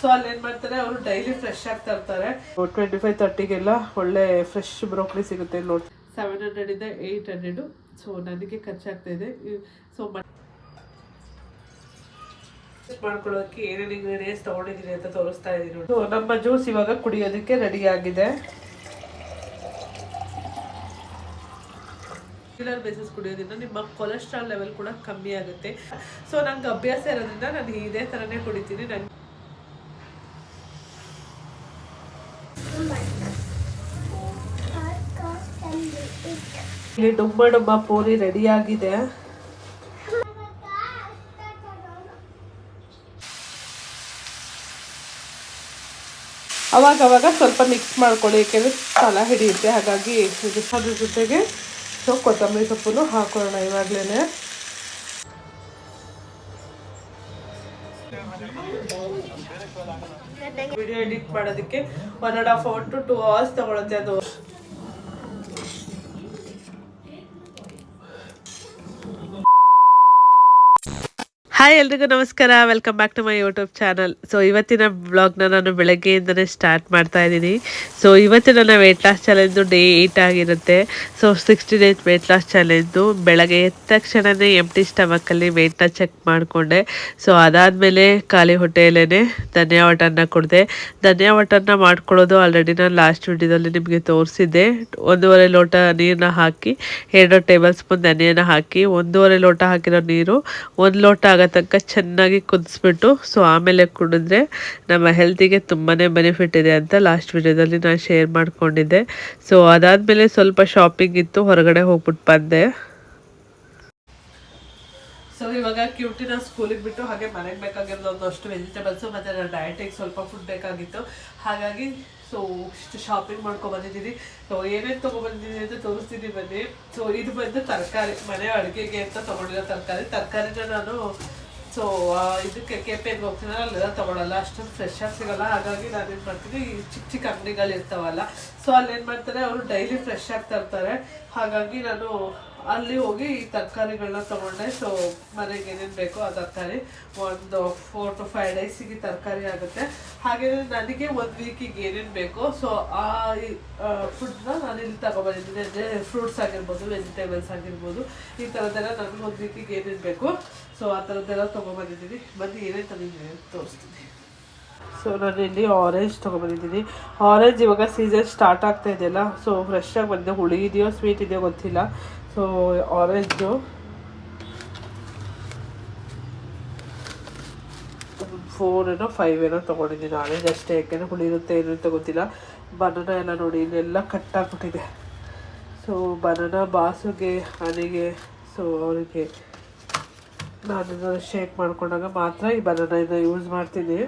So ಅಲ್ಲಿ ಮಾಡ್ತಾರೆ? ಅವರು ಡೈಲಿ ಫ್ರೆಶ್ ಆಗಿ ತರ್ತಾರೆ. ಟ್ವೆಂಟಿ ಫೈವ್ ತರ್ಟಿಗೆಲ್ಲ ಒಳ್ಳೆ ಫ್ರೆಶ್ ಬ್ರೋಕಲಿ ಸಿಗುತ್ತೆ ನೋಡಿ ಸೆವೆನ್ ಹಂಡ್ರೆಡ್ ಇಂದ ಏಯ್ಟ್ ಹಂಡ್ರೆಡ್ ಸೊ ನನಗೆ ಖರ್ಚಾಗ್ತಾ ಇದೆ. ಸೊ ಮಾಡ್ಕೊಳ್ಳೋಕೆ ಏನೇನು ಇಂಗ್ರೀಡಿಯೆಂಟ್ಸ್ ತಗೊಂಡಿದ್ದೀನಿ ಅಂತ ತೋರಿಸ್ತಾ ಇದ್ದೀನಿ. So, ನಮ್ಮ ಜ್ಯೂಸ್ ಇವಾಗ ಕುಡಿಯೋದಕ್ಕೆ ರೆಡಿ ಆಗಿದೆ. ರೆಗ್ಯುಲರ್ ಬೇಸಿಸ್ ಕುಡಿಯೋದ್ರಿಂದ ನಿಮ್ಮ ಕೊಲೆಸ್ಟ್ರಾಲ್ ಲೆವೆಲ್ ಕೂಡ ಕಮ್ಮಿ ಆಗುತ್ತೆ. ಸೊ ನಂಗೆ ಅಭ್ಯಾಸ ಇರೋದ್ರಿಂದ ನಾನು ಇದೇ ಥರನೇ ಕುಡಿತೀನಿ. ನಂಗೆ ಇಲ್ಲಿ ಡುಬ್ಬ ಡುಬ್ಬ ಪೂರಿ ರೆಡಿಯಾಗಿದೆ. ಆಗಿದೆ ಅವಾಗ ಅವಾಗ ಸ್ವಲ್ಪ ಮಿಕ್ಸ್ ಮಾಡ್ಕೊಳ್ಳಿ ಏಕೆಂದರೆ ತಲ ಹಿಡಿಯುತ್ತೆ. ಹಾಗಾಗಿ ಇದು ಅದ್ರ ಜೊತೆಗೆ ಸೊ ಕೊತ್ತಂಬರಿ ಸೊಪ್ಪನ್ನು ಹಾಕೋಣ ಇವಾಗಲೇ ವಿಡಿಯೋ ಎಡಿಟ್ ಮಾಡೋದಕ್ಕೆ one and half hour to two hours ತಗೊಳುತ್ತೆ ಅದು. ಹಾಯ್ ಎಲ್ರಿಗೂ ನಮಸ್ಕಾರ. Welcome back to my YouTube channel so ಇವತ್ತಿನ ಬ್ಲಾಗ್ನ ನಾನು ಬೆಳಗ್ಗೆಯಿಂದನೇ ಸ್ಟಾರ್ಟ್ ಮಾಡ್ತಾ ಇದ್ದೀನಿ. ಸೊ ಇವತ್ತಿನ ನನ್ನ weight loss challenge day eight ಆಗಿರುತ್ತೆ. So sixty days weight loss challenge ಬೆಳಗ್ಗೆ ಎದ್ದ ತಕ್ಷಣವೇ ಎಂಟಿ ಸ್ಟಮಕ್ಕಲ್ಲಿ ವೆಯ್ಟ್ನ ಚೆಕ್ ಮಾಡಿಕೊಂಡೆ. ಸೊ ಅದಾದಮೇಲೆ ಖಾಲಿ ಹೊಟ್ಟೆಯಲ್ಲೇ ಧನಿಯಾ ವಾಟರ್ನ ಕುಡಿದೆ. ಧನಿಯಾ ಮಾಡ್ಕೊಳ್ಳೋದು ಆಲ್ರೆಡಿ ನಾನು ಲಾಸ್ಟ್ ವಿಡಿಯೋದಲ್ಲಿ ನಿಮಗೆ ತೋರಿಸಿದ್ದೆ. ಒಂದೂವರೆ ಲೋಟ ನೀರನ್ನ ಹಾಕಿ, ಎರಡು ಟೇಬಲ್ ಸ್ಪೂನ್ ಧನಿಯಾನ ಹಾಕಿ, ಒಂದೂವರೆ ಲೋಟ ಹಾಕಿರೋ ನೀರು, ಒಂದು ಲೋಟ ಆಗೋ ತನಕ ಚೆನ್ನಾಗಿ ಕುದಿಸ್ಬಿಟ್ಟು ಸೊ ಆಮೇಲೆ ಕುಡಿದ್ರೆ ನಮ್ಮ ಹೆಲ್ತಿಗೆ ತುಂಬಾ ಬೆನಿಫಿಟ್ ಇದೆ ಅಂತ ಲಾಸ್ಟ್ ವಿಡಿಯೋದಲ್ಲಿ ನಾನು ಶೇರ್ ಮಾಡ್ಕೊಂಡಿದ್ದೆ. ಸೊ ಅದಾದಮೇಲೆ ಸ್ವಲ್ಪ ಶಾಪಿಂಗ್ ಇತ್ತು, ಹೊರಗಡೆ ಹೋಗ್ಬಿಟ್ಟು ಬಂದೆ. ಸೊ ಇವಾಗ ಕ್ಯೂಟಿನ ಸ್ಕೂಲಿಗೆ ಬಿಟ್ಟು ಹಾಗೆ ಮನೆಗೆ ಬೇಕಾಗಿರೋದು ಒಂದಷ್ಟು ವೆಜಿಟೇಬಲ್ಸು ಮತ್ತು ನನ್ನ ಡಯಟಿಗೆ ಸ್ವಲ್ಪ ಫುಡ್ ಬೇಕಾಗಿತ್ತು. ಹಾಗಾಗಿ ಸೊ ಇಷ್ಟು ಶಾಪಿಂಗ್ ಮಾಡ್ಕೊಂಡು ಬಂದಿದ್ದೀನಿ. ಸೊ ಏನೇನು ತೊಗೊಬಂದಿದ್ದೀನಿ ಅಂತ ತೋರಿಸ್ತೀನಿ ಬನ್ನಿ. ಸೊ ಇದು ಬಂದು ತರಕಾರಿ, ಮನೆ ಅಡುಗೆಗೆ ಅಂತ ತೊಗೊಂಡಿರೋ ತರಕಾರಿ. ತರಕಾರಿನ ನಾನು ಸೊ ಇದಕ್ಕೆ ಕೆಪೆಗೆ ಹೋಗ್ತೀನಿ ಅಲ್ಲೆಲ್ಲ ತೊಗೊಳಲ್ಲ. ಅಷ್ಟೊಂದು ಫ್ರೆಶ್ ಆಗಿ ಸಿಗಲ್ಲ. ಹಾಗಾಗಿ ನಾನು ಏನು ಮಾಡ್ತೀನಿ ಚಿಕ್ಕ ಚಿಕ್ಕ ಅಂಗಡಿಗಳು ಇರ್ತಾವಲ್ಲ ಸೊ ಅಲ್ಲಿ ಏನು ಮಾಡ್ತಾರೆ, ಅವರು ಡೈಲಿ ಫ್ರೆಶ್ ಆಗಿ ತರ್ತಾರೆ. ಹಾಗಾಗಿ ನಾನು ಅಲ್ಲಿ ಹೋಗಿ ಈ ತರಕಾರಿಗಳನ್ನ ತಗೊಂಡೆ. ಸೊ ಮನೆಗೆ ಏನೇನು ಬೇಕೋ ಆ ತರಕಾರಿ. ಒಂದು ಫೋರ್ ಟು ಫೈವ್ ಡೇಸಿಗೆ ತರಕಾರಿ ಆಗುತ್ತೆ. ಹಾಗೆ ನನಗೆ ಒಂದು ವೀಕಿಗೆ ಏನೇನು ಬೇಕೋ ಸೊ ಆ ಫುಡ್ನ ನಾನು ಇಲ್ಲಿ ತಗೊಬಂದಿದ್ದೀನಿ. ಅಂದರೆ ಫ್ರೂಟ್ಸ್ ಆಗಿರ್ಬೋದು ವೆಜಿಟೇಬಲ್ಸ್ ಆಗಿರ್ಬೋದು. ಈ ಥರದ್ದೆಲ್ಲ ನನಗೆ ಒಂದು ವೀಕಿಗೆ ಏನೇನು ಬೇಕು ಸೊ ಆ ಥರದ್ದೆಲ್ಲ ತೊಗೊಬಂದಿದ್ದೀನಿ. ಬಂದು ಏನೇ ತಂದಿದ್ದೀನಿ ತೋರಿಸ್ತೀನಿ. ಸೊ ನಾನು ಇಲ್ಲಿ ಆರೆಂಜ್ ತೊಗೊಬಂದಿದ್ದೀನಿ. ಆರೆಂಜ್ ಇವಾಗ ಸೀಸನ್ ಸ್ಟಾರ್ಟ್ ಆಗ್ತಾ ಇದೆಯಲ್ಲ ಸೊ ಫ್ರೆಶ್ ಆಗಿ ಬಂದಿದೆ. ಹುಳಿ ಇದೆಯೋ ಸ್ವೀಟ್ ಇದೆಯೋ ಗೊತ್ತಿಲ್ಲ. ಸೊ ಆರೆಂಜು ಫೋರ್ ಏನೋ ಫೈವ್ ಏನೋ ತೊಗೊಂಡಿದ್ದೀನಿ ಆರೆಂಜ್ ಅಷ್ಟೇ ಯಾಕೆಂದರೆ ಹುಳಿ ಇರುತ್ತೆ ಏನು ಗೊತ್ತಿಲ್ಲ. ಬನಾನ ಎಲ್ಲ ನೋಡಿ, ಇಲ್ಲೆಲ್ಲ ಕಟ್ಟಾಗ್ಬಿಟ್ಟಿದೆ ಸೊ ಬನಾನ ಬಾಸುಗೆ, ಹನಿಗೆ ಸೊ ಅವರಿಗೆ ನಾನು ಶೇಕ್ ಮಾಡ್ಕೊಂಡಾಗ ಮಾತ್ರ ಈ ಬನಾನ ಯೂಸ್ ಮಾಡ್ತೀನಿ.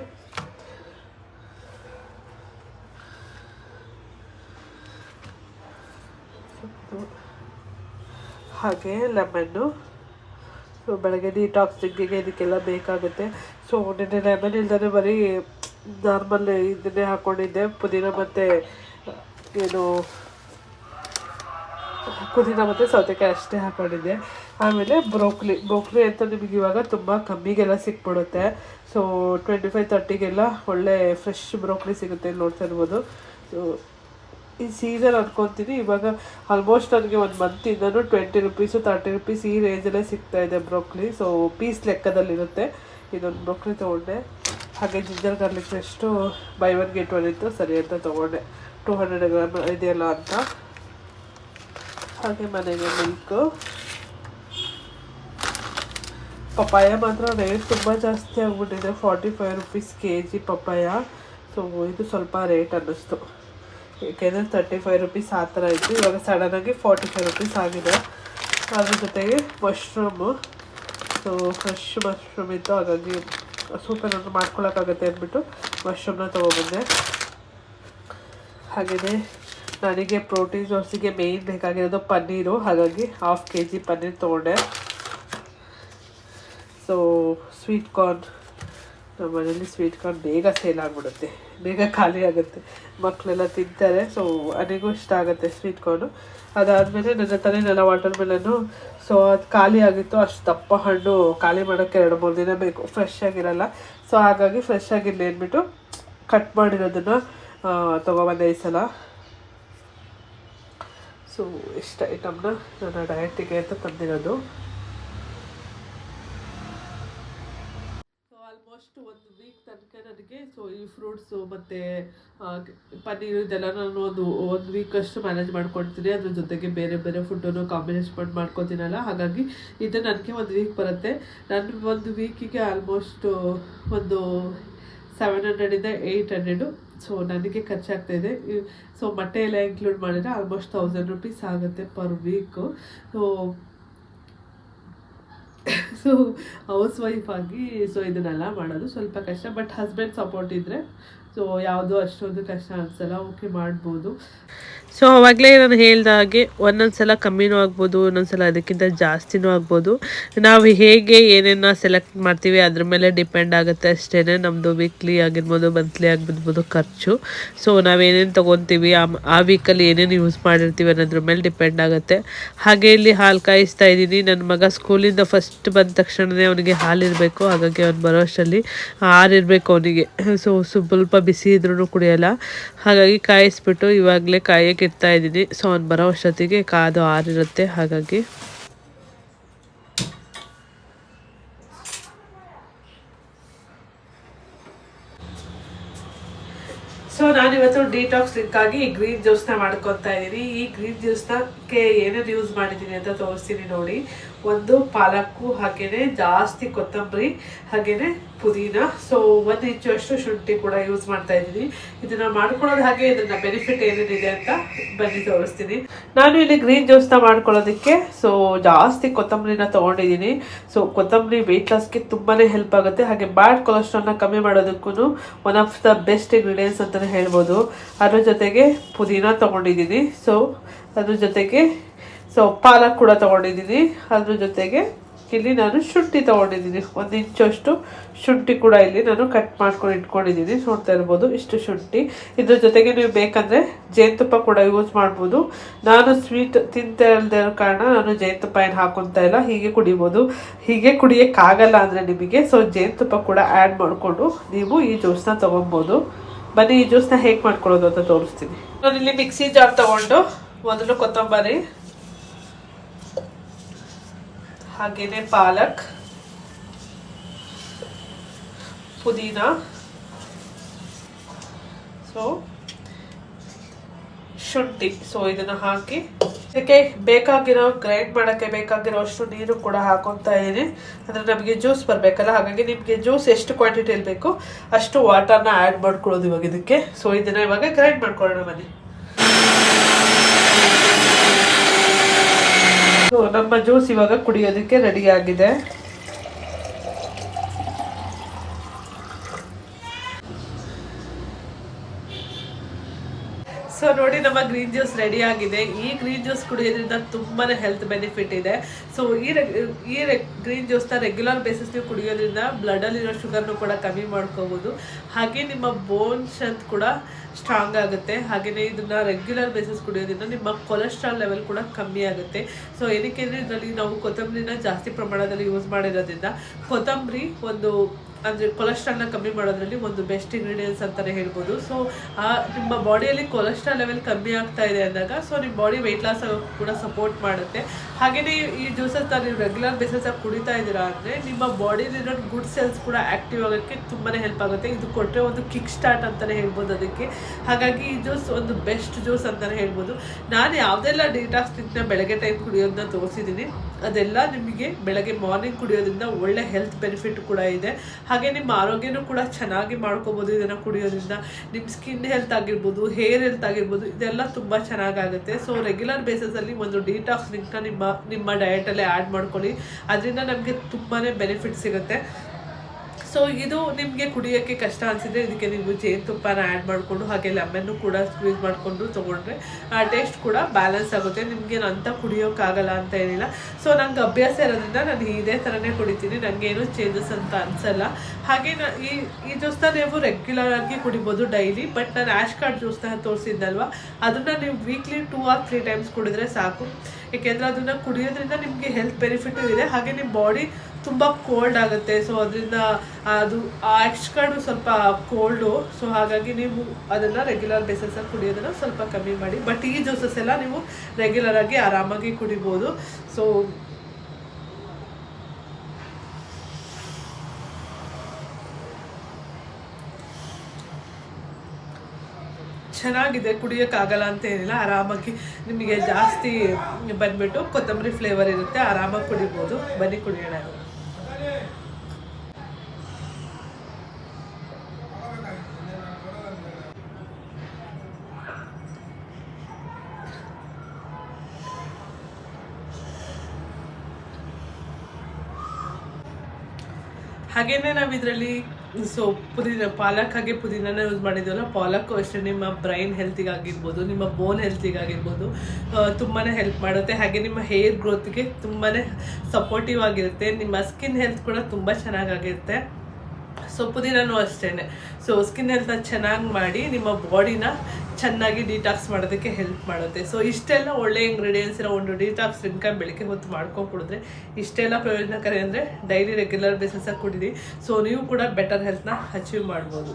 ಹಾಗೆ ಲೆಮನ್ನು ಸೊ ಬೆಳಗ್ಗೆ ಡಿಟಾಕ್ಸಿಂಗಿಗೆ ಇದಕ್ಕೆಲ್ಲ ಬೇಕಾಗುತ್ತೆ. ಸೊ ನಿನ್ನೆ ಲೆಮನ್ ಇಲ್ದೇ ಬರೀ ನಾರ್ಮಲ್ ಇದನ್ನೇ ಹಾಕ್ಕೊಂಡಿದ್ದೆ ಪುದೀನ ಮತ್ತು, ಏನು, ಪುದೀನ ಮತ್ತು ಸೌತೆಕಾಯಿ ಅಷ್ಟೇ ಹಾಕೊಂಡಿದ್ದೆ. ಆಮೇಲೆ ಬ್ರೋಕ್ಲಿ ಬ್ರೋಕ್ಲಿ ಅಂತ ನಿಮಗೆ ಇವಾಗ ತುಂಬ ಕಮ್ಮಿಗೆಲ್ಲ ಸಿಕ್ಬಿಡುತ್ತೆ. ಸೊ ಟ್ವೆಂಟಿ ಫೈವ್ ತರ್ಟಿಗೆಲ್ಲ ಒಳ್ಳೆ ಫ್ರೆಶ್ ಬ್ರೋಕ್ಲಿ ಸಿಗುತ್ತೆ ನೋಡ್ತಾ ಇರ್ಬೋದು. ಸೊ ಈ ಸೀಸನ್ ಅನ್ಕೊತೀನಿ. ಇವಾಗ ಆಲ್ಮೋಸ್ಟ್ ನನಗೆ ಒಂದು ಮಂತಿಂದನೂ ಟ್ವೆಂಟಿ ರುಪೀಸು ತರ್ಟಿ ರುಪೀಸ್ ಈ ರೇಂಜಲ್ಲೇ ಸಿಗ್ತಾ ಇದೆ ಬ್ರೋಕ್ಲಿ ಸೊ ಪೀಸ್ ಲೆಕ್ಕದಲ್ಲಿರುತ್ತೆ. ಇದೊಂದು ಬ್ರೋಕ್ಲಿ ತೊಗೊಂಡೆ. ಹಾಗೆ ginger garlic paste buy one get one ಇತ್ತು. ಸರಿ ಅಂತ ತೊಗೊಂಡೆ. ಟೂ ಹಂಡ್ರೆಡ್ ಗ್ರಾಮ್ ಇದೆಯಲ್ಲ ಅಂತ. ಹಾಗೆ ಮನೆಗೆ ಮಿಲ್ಕು ಪಪ್ಪಾಯ ಮಾತ್ರ ರೇಟ್ ತುಂಬ ಜಾಸ್ತಿ ಆಗಿಬಿಟ್ಟಿದೆ. Forty five rupees K G papaya. So ಇದು ಸ್ವಲ್ಪ ರೇಟ್ ಅನ್ನಿಸ್ತು. ಏಕೆಂದರೆ ತರ್ಟಿ ಫೈವ್ ರುಪೀಸ್ ಆ ಥರ ಇತ್ತು. ಇವಾಗ ಸಡನ್ನಾಗಿ ಫಾರ್ಟಿ ಫೈವ್ ರುಪೀಸ್ ಆಗಿದೆ. ಅದ್ರ ಜೊತೆಗೆ ಮಶ್ರೂಮು ಸೊ ಫ್ರೆಶ್ ಮಶ್ರೂಮ್ ಇತ್ತು. ಹಾಗಾಗಿ ಸೂಪರನ್ನು ಮಾಡ್ಕೊಳ್ಳೋಕ್ಕಾಗತ್ತೆ ಅಂದ್ಬಿಟ್ಟು ಮಶ್ರೂಮ್ನ ತೊಗೊಬಂದೆ ಹಾಗೆಯೇ ನನಗೆ ಪ್ರೋಟೀನ್ ಸೋರ್ಸಿಗೆ ಮೇಯ್ನ್ ಬೇಕಾಗಿರೋದು ಪನ್ನೀರು. ಹಾಗಾಗಿ ಹಾಫ್ ಕೆ ಜಿ ಪನ್ನೀರ್ ತೊಗೊಂಡೆ. ಸೊ ಸ್ವೀಟ್ ಕಾರ್ನ್ ನಮ್ಮ ಮನೇಲಿ ಸ್ವೀಟ್ ಕಾರ್ನ್ ಬೇಗ ಸೇಲ್ ಆಗಿಬಿಡುತ್ತೆ. ಬೇಗ ಖಾಲಿ ಆಗುತ್ತೆ. ಮಕ್ಕಳೆಲ್ಲ ತಿಂತಾರೆ ಸೊ ನನಗೂ ಇಷ್ಟ ಆಗುತ್ತೆ ಸ್ವೀಟ್ ಕಾರ್ನು ಅದಾದಮೇಲೆ ನನ್ನ ಹತ್ರನೆಲ್ಲ ವಾಟರ್ ಮೆಲನ್ನು ಸೊ ಅದು ಖಾಲಿ ಆಗಿತ್ತು. ಅಷ್ಟು ದಪ್ಪ ಹಣ್ಣು ಖಾಲಿ ಮಾಡೋಕ್ಕೆ ಎರಡು, ಮೂರು ದಿನ ಬೇಕು. ಫ್ರೆಶ್ ಆಗಿರಲ್ಲ. ಸೊ ಹಾಗಾಗಿ ಫ್ರೆಶ್ ಆಗಿರಲಿ ಅಂದ್ಬಿಟ್ಟು ಕಟ್ ಮಾಡಿರೋದನ್ನು ತೊಗೊಬಂದೆ ಈ ಸಲ. ಸೊ ಇಷ್ಟ ಐಟಮ್ನ ನನ್ನ ಡಯಟಿಗೆ ಅಂತ ತಂದಿರೋದು ಸೊ ಆಲ್ಮೋಸ್ಟ್ ಒಂದು ವೀಕ್ ತನಕ ನನಗೆ ಸೊ ಈ ಫ್ರೂಟ್ಸು ಮತ್ತು ಪನ್ನೀರು ಇದೆಲ್ಲ ನಾನು ಒಂದು ಒಂದು ವೀಕ್ ಅಷ್ಟು ಮ್ಯಾನೇಜ್ ಮಾಡ್ಕೊಳ್ತೀನಿ. ಅದ್ರ ಜೊತೆಗೆ ಬೇರೆ ಬೇರೆ ಫುಡ್ಡನ್ನು ಕಾಂಬಿನೇಷನ್ ಮಾಡಿ ಮಾಡ್ಕೊತೀನಲ್ಲ? ಹಾಗಾಗಿ ಇದು ನನಗೆ ಒಂದು ವೀಕ್ ಬರುತ್ತೆ. ನನ್ನ ಒಂದು ವೀಕಿಗೆ ಆಲ್ಮೋಸ್ಟ್ ಒಂದು ಸೆವೆನ್ ಹಂಡ್ರೆಡಿಂದ ಏಯ್ಟ್ ಹಂಡ್ರೆಡು ಸೊ ನನಗೆ ಖರ್ಚಾಗ್ತಾಯಿದೆ ಸೊ ಮೊಟ್ಟೆ ಎಲ್ಲ ಇನ್ಕ್ಲೂಡ್ ಮಾಡಿದರೆ ಆಲ್ಮೋಸ್ಟ್ ತೌಸಂಡ್ ರುಪೀಸ್ ಆಗುತ್ತೆ per week so so housewife ಆಗಿ ಸೊ ಇದನ್ನೆಲ್ಲ ಮಾಡೋದು ಸ್ವಲ್ಪ ಕಷ್ಟ. ಬಟ್ ಹಸ್ಬೆಂಡ್ ಸಪೋರ್ಟ್ ಇದ್ದರೆ ಸೊ ಯಾವುದು ಅಷ್ಟೊಂದು ಕಷ್ಟ ಅನ್ಸಲ್ಲ ಓಕೆ ಮಾಡ್ಬೋದು. ಸೊ ಅವಾಗಲೇ ನಾನು ಹೇಳ್ದ ಹಾಗೆ ಒಂದೊಂದು ಸಲ ಕಮ್ಮಿನೂ ಆಗ್ಬೋದು ಒಂದೊಂದು ಸಲ ಅದಕ್ಕಿಂತ ಜಾಸ್ತಿನೂ ಆಗ್ಬೋದು. ನಾವು ಹೇಗೆ ಏನೇನ ಸೆಲೆಕ್ಟ್ ಮಾಡ್ತೀವಿ, ಅದ್ರ ಮೇಲೆ ಡಿಪೆಂಡ್ ಆಗುತ್ತೆ ಅಷ್ಟೇ ನಮ್ಮದು ವೀಕ್ಲಿ ಆಗಿರ್ಬೋದು ಮಂತ್ಲಿ ಆಗಿರ್ಬೋದು ಖರ್ಚು. ಸೊ ನಾವೇನೇನು ತೊಗೊತೀವಿ, ಆ ವೀಕಲ್ಲಿ ಏನೇನು ಯೂಸ್ ಮಾಡಿರ್ತೀವಿ ಅನ್ನೋದ್ರ ಮೇಲೆ ಡಿಪೆಂಡ್ ಆಗುತ್ತೆ. ಹಾಗೆ ಇಲ್ಲಿ ಹಾಲು ಕಾಯಿಸ್ತಾ ಇದ್ದೀನಿ. ನನ್ನ ಮಗ ಸ್ಕೂಲಿಂದ ಫಸ್ಟ್ ಬಂದ ತಕ್ಷಣವೇ ಅವನಿಗೆ ಹಾಲಿರಬೇಕು ಹಾಗಾಗಿ ಅವ್ನು ಬರೋ ಅಷ್ಟರಲ್ಲಿ ಆರಿರಬೇಕು ಅವನಿಗೆ. ಸೊ ಸ್ವಲ್ಪ ಬಿಸಿ ಇದ್ರೂ ಕುಡಿಯೋಲ್ಲ. ಹಾಗಾಗಿ ಕಾಯಿಸ್ಬಿಟ್ಟು ಇವಾಗಲೇ ಕಾಯಕ್ಕೆ ಇಡ್ತಾ ಇದ್ದೀನಿ ಸೊ ಅವ್ನು ಬರೋ ಅಷ್ಟೊತ್ತಿಗೆ ಕಾದು ಆರಿರುತ್ತೆ. ಹಾಗಾಗಿ ಸೊ ನಾನಿವತ್ತು ಡಿಟಾಕ್ಸ್ ಲಿಕ್ಕಾಗಿ ಈ ಗ್ರೀನ್ ಜ್ಯೂಸ್ನ ಮಾಡ್ಕೊತಾ ಇದ್ದೀನಿ. ಈ ಗ್ರೀನ್ ಜ್ಯೂಸ್ನಕ್ಕೆ ಏನೇನು ಯೂಸ್ ಮಾಡಿದ್ದೀನಿ ಅಂತ ತೋರಿಸ್ತೀನಿ ನೋಡಿ. ಒಂದು ಪಾಲಕ್ಕು ಹಾಗೆಯೇ ಜಾಸ್ತಿ ಕೊತ್ತಂಬರಿ, ಹಾಗೇನೆ ಪುದೀನ. ಸೊ ಒಂದು ಇಂಚು ಅಷ್ಟು ಶುಂಠಿ ಕೂಡ ಯೂಸ್ ಮಾಡ್ತಾ ಇದ್ದೀನಿ. ಇದನ್ನ ಮಾಡ್ಕೊಳ್ಳೋದು ಹಾಗೆ ಇದನ್ನ ಬೆನಿಫಿಟ್ ಏನೇನಿದೆ ಅಂತ ಬನ್ನಿ ತೋರಿಸ್ತೀನಿ. ನಾನು ಇಲ್ಲಿ ಗ್ರೀನ್ ಜ್ಯೂಸ್ನ ಮಾಡ್ಕೊಳ್ಳೋದಕ್ಕೆ ಸೊ ಜಾಸ್ತಿ ಕೊತ್ತಂಬರಿನ ತೊಗೊಂಡಿದ್ದೀನಿ. ಸೊ ಕೊತ್ತಂಬರಿ ವೆಯ್ಟ್ ಲಾಸ್ಗೆ ತುಂಬಾ ಹೆಲ್ಪ್ ಆಗುತ್ತೆ. ಹಾಗೆ ಬ್ಯಾಡ್ ಕೊಲೆಸ್ಟ್ರಾಲ್ನ ಕಮ್ಮಿ ಮಾಡೋದಕ್ಕೂ one of the best ingredients ಅಂತಲೇ ಹೇಳ್ಬೋದು. ಅದ್ರ ಜೊತೆಗೆ ಪುದೀನ ತೊಗೊಂಡಿದ್ದೀನಿ. ಸೊ ಅದ್ರ ಜೊತೆಗೆ ಸೊ ಪಾಲಕ್ ಕೂಡ ತೊಗೊಂಡಿದ್ದೀನಿ. ಅದ್ರ ಜೊತೆಗೆ ಇಲ್ಲಿ ನಾನು ಶುಂಠಿ ತೊಗೊಂಡಿದ್ದೀನಿ. ಒಂದು ಇಂಚಷ್ಟು ಶುಂಠಿ ಕೂಡ ಇಲ್ಲಿ ನಾನು ಕಟ್ ಮಾಡ್ಕೊಂಡು ಇಟ್ಕೊಂಡಿದ್ದೀನಿ. ನೋಡ್ತಾ ಇರ್ಬೋದು, ಇಷ್ಟು ಶುಂಠಿ. ಇದ್ರ ಜೊತೆಗೆ ನೀವು ಬೇಕಂದರೆ ಜೇನುತುಪ್ಪ ಕೂಡ ಯೂಸ್ ಮಾಡ್ಬೋದು. ನಾನು ಸ್ವೀಟ್ ತಿಂತಾ ಇಲ್ಲದೆ ಕಾರಣ ನಾನು ಜೇನುತುಪ್ಪ ಏನು ಹಾಕೊತಾ ಇಲ್ಲ. ಹೀಗೆ ಕುಡಿಬೋದು. ಹೀಗೆ ಕುಡಿಯೋಕ್ಕಾಗಲ್ಲ ಅಂದರೆ ನಿಮಗೆ. ಸೊ ಜೇನುತುಪ್ಪ ಕೂಡ ಆ್ಯಡ್ ಮಾಡಿಕೊಂಡು ನೀವು ಈ ಜ್ಯೂಸ್ನ ತೊಗೊಬೋದು. ಬನ್ನಿ, ಈ ಜ್ಯೂಸ್ನ ಹೇಗೆ ಮಾಡ್ಕೊಳ್ಳೋದು ಅಂತ ತೋರಿಸ್ತೀನಿ. ನಾನು ಇಲ್ಲಿ ಮಿಕ್ಸಿ ಜಾರ್ ತಗೊಂಡು, ಮೊದಲು ಕೊತ್ತಂಬರಿ ಹಾಗೇನೆ ಪಾಲಕ್, ಪುದೀನ. ಸೊ ಶುಂಠಿ. ಸೊ ಇದನ್ನ ಹಾಕಿ ಇದಕ್ಕೆ ಬೇಕಾಗಿರೋ ಗ್ರೈಂಡ್ ಮಾಡೋಕ್ಕೆ ಬೇಕಾಗಿರೋ ಅಷ್ಟು ನೀರು ಕೂಡ ಹಾಕೊತಾ ಇದ್ದೀನಿ ಅಂದರೆ ನಮಗೆ ಜ್ಯೂಸ್ ಬರಬೇಕಲ್ಲ, ಹಾಗಾಗಿ ನಿಮಗೆ ಜ್ಯೂಸ್ ಎಷ್ಟು ಕ್ವಾಂಟಿಟಿ ಬೇಕು ಅಷ್ಟು ವಾಟರ್ನ ಆ್ಯಡ್ ಮಾಡ್ಕೊಳ್ಳೋದು ಇವಾಗ ಇದಕ್ಕೆ. ಸೊ ಇದನ್ನು ಇವಾಗ ಗ್ರೈಂಡ್ ಮಾಡ್ಕೊಳ್ಳೋಣ ಬನ್ನಿ ನಮ್ಮ ಜ್ಯೂಸ್ ಇವಾಗ ಕುಡಿಯೋದಕ್ಕೆ ರೆಡಿ ಆಗಿದೆ. ಸೊ ನೋಡಿ ನಮ್ಮ ಗ್ರೀನ್ ಜ್ಯೂಸ್ ರೆಡಿ ಆಗಿದೆ. ಈ ಗ್ರೀನ್ ಜ್ಯೂಸ್ ಕುಡಿಯೋದ್ರಿಂದ ತುಂಬಾ ಹೆಲ್ತ್ ಬೆನಿಫಿಟ್ ಇದೆ. ಸೊ ಈ ಈ ಗ್ರೀನ್ ಜ್ಯೂಸ್ನ ರೆಗ್ಯುಲರ್ ಬೇಸಿಸ್ ನೀವು ಕುಡಿಯೋದ್ರಿಂದ ಬ್ಲಡಲ್ಲಿರೋ ಶುಗರ್ನು ಕೂಡ ಕಮ್ಮಿ ಮಾಡ್ಕೋಬೋದು. ಹಾಗೆ ನಿಮ್ಮ ಬೋನ್ ಸ್ಟ್ರೆಂತ್ ಕೂಡ ಸ್ಟ್ರಾಂಗ್ ಆಗುತ್ತೆ. ಹಾಗೆಯೇ ಇದನ್ನ ರೆಗ್ಯುಲರ್ ಬೇಸಿಸ್ ಕುಡಿಯೋದ್ರಿಂದ ನಿಮ್ಮ ಕೊಲೆಸ್ಟ್ರಾಲ್ ಲೆವೆಲ್ ಕೂಡ ಕಮ್ಮಿ ಆಗುತ್ತೆ. ಸೊ ಏನಕ್ಕೆ ಅಂದರೆ ಇದರಲ್ಲಿ ನಾವು ಕೊತ್ತಂಬರಿನ ಜಾಸ್ತಿ ಪ್ರಮಾಣದಲ್ಲಿ ಯೂಸ್ ಮಾಡಿರೋದ್ರಿಂದ ಕೊತ್ತಂಬರಿ ಒಂದು ಅಂದರೆ ಕೊಲೆಸ್ಟ್ರಾಲ್ನ ಕಮ್ಮಿ ಮಾಡೋದ್ರಲ್ಲಿ ಒಂದು ಬೆಸ್ಟ್ ಇಂಗ್ರೀಡಿಯೆಂಟ್ಸ್ ಅಂತಲೇ ಹೇಳ್ಬೋದು. ಸೊ ಆ ನಿಮ್ಮ ಬಾಡಿಯಲ್ಲಿ ಕೊಲೆಸ್ಟ್ರಾಲ್ ಲೆವೆಲ್ ಕಮ್ಮಿ ಆಗ್ತಾ ಇದೆ ಅಂದಾಗ ಸೊ ನಿಮ್ಮ ಬಾಡಿ ವೆಯ್ಟ್ ಲಾಸ್ ಕೂಡ ಸಪೋರ್ಟ್ ಮಾಡುತ್ತೆ. ಹಾಗೆಯೇ ಈ ಜ್ಯೂಸಸ್ ನೀವು ರೆಗ್ಯುಲರ್ ಬೇಸಿಸಾಗಿ ಕುಡಿತಾ ಇದ್ದೀರಾ ಅಂದರೆ ನಿಮ್ಮ ಬಾಡಿಲಿರೋ ಗುಡ್ ಸೆಲ್ಸ್ ಕೂಡ ಆ್ಯಕ್ಟಿವ್ ಆಗೋಕ್ಕೆ ತುಂಬಾ ಹೆಲ್ಪ್ ಆಗುತ್ತೆ. ಇದು ಕೊಟ್ಟರೆ ಒಂದು ಕಿಕ್ ಸ್ಟಾರ್ಟ್ ಅಂತಲೇ ಹೇಳ್ಬೋದು ಅದಕ್ಕೆ. ಹಾಗಾಗಿ ಈ ಜ್ಯೂಸ್ ಒಂದು ಬೆಸ್ಟ್ ಜ್ಯೂಸ್ ಅಂತಲೇ ಹೇಳ್ಬೋದು. ನಾನು ಯಾವುದೆಲ್ಲ ಡೀಟಾಕ್ಸ್ ಡ್ರಿಂಕ್ನ ಬೆಳಗ್ಗೆ ಟೈಮ್ ಕುಡಿಯೋದನ್ನ ತೋರಿಸಿದ್ದೀನಿ, ಅದೆಲ್ಲ ನಿಮಗೆ ಬೆಳಗ್ಗೆ ಮಾರ್ನಿಂಗ್ ಕುಡಿಯೋದ್ರಿಂದ ಒಳ್ಳೆ ಹೆಲ್ತ್ ಬೆನಿಫಿಟ್ ಕೂಡ ಇದೆ. ಹಾಗೆ ನಿಮ್ಮ ಆರೋಗ್ಯನೂ ಕೂಡ ಚೆನ್ನಾಗಿ ಮಾಡ್ಕೋಬೋದು ಇದನ್ನು ಕುಡಿಯೋದ್ರಿಂದ. ನಿಮ್ಮ ಸ್ಕಿನ್ ಹೆಲ್ತ್ ಆಗಿರ್ಬೋದು ಹೇರ್ ಹೆಲ್ತ್ ಆಗಿರ್ಬೋದು, ಇದೆಲ್ಲ ತುಂಬ ಚೆನ್ನಾಗಾಗುತ್ತೆ. ಸೊ ರೆಗ್ಯುಲರ್ ಬೇಸಸಲ್ಲಿ ಒಂದು ಡೀಟಾಕ್ಸ್ ಡ್ರಿಂಕ್ನ ನಿಮ್ಮ ನಿಮ್ಮ ಡಯಟಲ್ಲೇ ಆ್ಯಡ್ ಮಾಡ್ಕೊಳ್ಳಿ. ಅದರಿಂದ ನಮಗೆ ತುಂಬಾ ಬೆನಿಫಿಟ್ ಸಿಗುತ್ತೆ. ಸೊ ಇದು ನಿಮಗೆ ಕುಡಿಯೋಕ್ಕೆ ಕಷ್ಟ ಅನಿಸಿದ್ರೆ ಇದಕ್ಕೆ ನೀವು ಜೇನುತುಪ್ಪನ ಆ್ಯಡ್ ಮಾಡಿಕೊಂಡು, ಹಾಗೆ ಲೆಮನ್ನು ಕೂಡ ಸ್ಕ್ವೀಸ್ ಮಾಡಿಕೊಂಡು ತೊಗೊಂಡ್ರೆ ಆ ಟೇಸ್ಟ್ ಕೂಡ ಬ್ಯಾಲೆನ್ಸ್ ಆಗುತ್ತೆ. ನಿಮಗೆ ಅಂತ ಕುಡಿಯೋಕ್ಕಾಗಲ್ಲ ಅಂತ ಏನಿಲ್ಲ. ಸೊ ನಂಗೆ ಅಭ್ಯಾಸ ಇರೋದ್ರಿಂದ ನಾನು ಇದೇ ಥರನೇ ಕುಡಿತೀನಿ. ನನಗೇನು ಚೇಂಜಸ್ ಅಂತ ಅನಿಸಲ್ಲ. ಹಾಗೆ ನಾ ಈ ಈ ಜ್ಯೂಸ್ನ ನೀವು ರೆಗ್ಯುಲರ್ ಆಗಿ ಕುಡಿಬೋದು ಡೈಲಿ ಬಟ್ ನಾನು ಆ್ಯಶ್ ಕಾರ್ಡ್ ಜ್ಯೂಸ್ನ ತೋರಿಸಿದ್ದಲ್ವ ಅದನ್ನು ನೀವು weekly two or three times ಕುಡಿದ್ರೆ ಸಾಕು. ಏಕೆಂದರೆ ಅದನ್ನು ಕುಡಿಯೋದ್ರಿಂದ ನಿಮಗೆ ಹೆಲ್ತ್ ಬೆನಿಫಿಟು ಇದೆ. ಹಾಗೆ ನಿಮ್ಮ ಬಾಡಿ ತುಂಬ ಕೋಲ್ಡ್ ಆಗುತ್ತೆ. ಸೊ ಅದರಿಂದ ಅದು, ಆ ಕಾರ್ಡು ಸ್ವಲ್ಪ ಕೋಲ್ಡು ಸೊ ಹಾಗಾಗಿ ನೀವು ಅದನ್ನು ರೆಗ್ಯುಲರ್ ಬೇಸಸಲ್ಲಿ ಕುಡಿಯೋದನ್ನು ಸ್ವಲ್ಪ ಕಮ್ಮಿ ಮಾಡಿ. ಬಟ್ ಈ ಜ್ಯೂಸಸ್ ಎಲ್ಲ ನೀವು ರೆಗ್ಯುಲರ್ ಆಗಿ ಆರಾಮಾಗಿ ಕುಡಿಬೋದು. ಸೊ ಚೆನ್ನಾಗಿದೆ. ಕುಡಿಯೋಕ್ಕಾಗಲ್ಲ ಅಂತ ಏನಿಲ್ಲ. ಆರಾಮಾಗಿ ನಿಮಗೆ ಜಾಸ್ತಿ ಬಂದ್ಬಿಟ್ಟು ಕೊತ್ತಂಬರಿ ಫ್ಲೇವರ್ ಇರುತ್ತೆ. ಆರಾಮಾಗಿ ಕುಡಿಬೋದು. ಬನ್ನಿ ಕುಡಿಯೋಣ. ಹಾಗೇನೆ ನಾವು ಇದರಲ್ಲಿ ಸೊ ಪುದೀನ ಪಾಲಕ್ ಹಾಗೆ ಪುದೀನನ ಯೂಸ್ ಮಾಡಿದ್ವಲ್ಲ ಪಾಲಕ್ಕು ಅಷ್ಟೇ ನಿಮ್ಮ ಬ್ರೈನ್ ಹೆಲ್ತಿಗಾಗಿರ್ಬೋದು ನಿಮ್ಮ ಬೋನ್ ಹೆಲ್ತಿಗಾಗಿರ್ಬೋದು ತುಂಬಾ ಹೆಲ್ಪ್ ಮಾಡುತ್ತೆ. ಹಾಗೆ ನಿಮ್ಮ ಹೇರ್ ಗ್ರೋತ್ಗೆ ತುಂಬಾ ಸಪೋರ್ಟಿವ್ ಆಗಿರುತ್ತೆ. ನಿಮ್ಮ ಸ್ಕಿನ್ ಹೆಲ್ತ್ ಕೂಡ ತುಂಬ ಚೆನ್ನಾಗಾಗಿರುತ್ತೆ. ಸೊ ಪುದೀನೂ ಅಷ್ಟೇ ಸೊ ಸ್ಕಿನ್ ಹೆಲ್ತ್ ಚೆನ್ನಾಗಿ ಮಾಡಿ ನಿಮ್ಮ ಬಾಡಿನ ಚೆನ್ನಾಗಿ ಡಿಟಾಕ್ಸ್ ಮಾಡೋದಕ್ಕೆ ಹೆಲ್ಪ್ ಮಾಡುತ್ತೆ. ಸೊ ಇಷ್ಟೆಲ್ಲ ಒಳ್ಳೆ ಇಂಗ್ರೀಡಿಯೆಂಟ್ಸ್ ಇರೋ ಒಂದು ಡಿಟಾಕ್ಸ್ ಡ್ರಿಂಕ ಬೆಳಿಗ್ಗೆ ಹೊತ್ತು ಮಾಡ್ಕೊಂಡು ಕುಡಿದ್ರೆ ಇಷ್ಟೆಲ್ಲ ಪ್ರಯೋಜನಕಾರಿ ಅಂದರೆ ಡೈಲಿ ರೆಗ್ಯುಲರ್ ಬೇಸಿಸಾಗಿ ಕುಡೀರಿ. ಸೊ ನೀವು ಕೂಡ ಬೆಟರ್ ಹೆಲ್ತ್ನ ಅಚೀವ್ ಮಾಡ್ಬೋದು.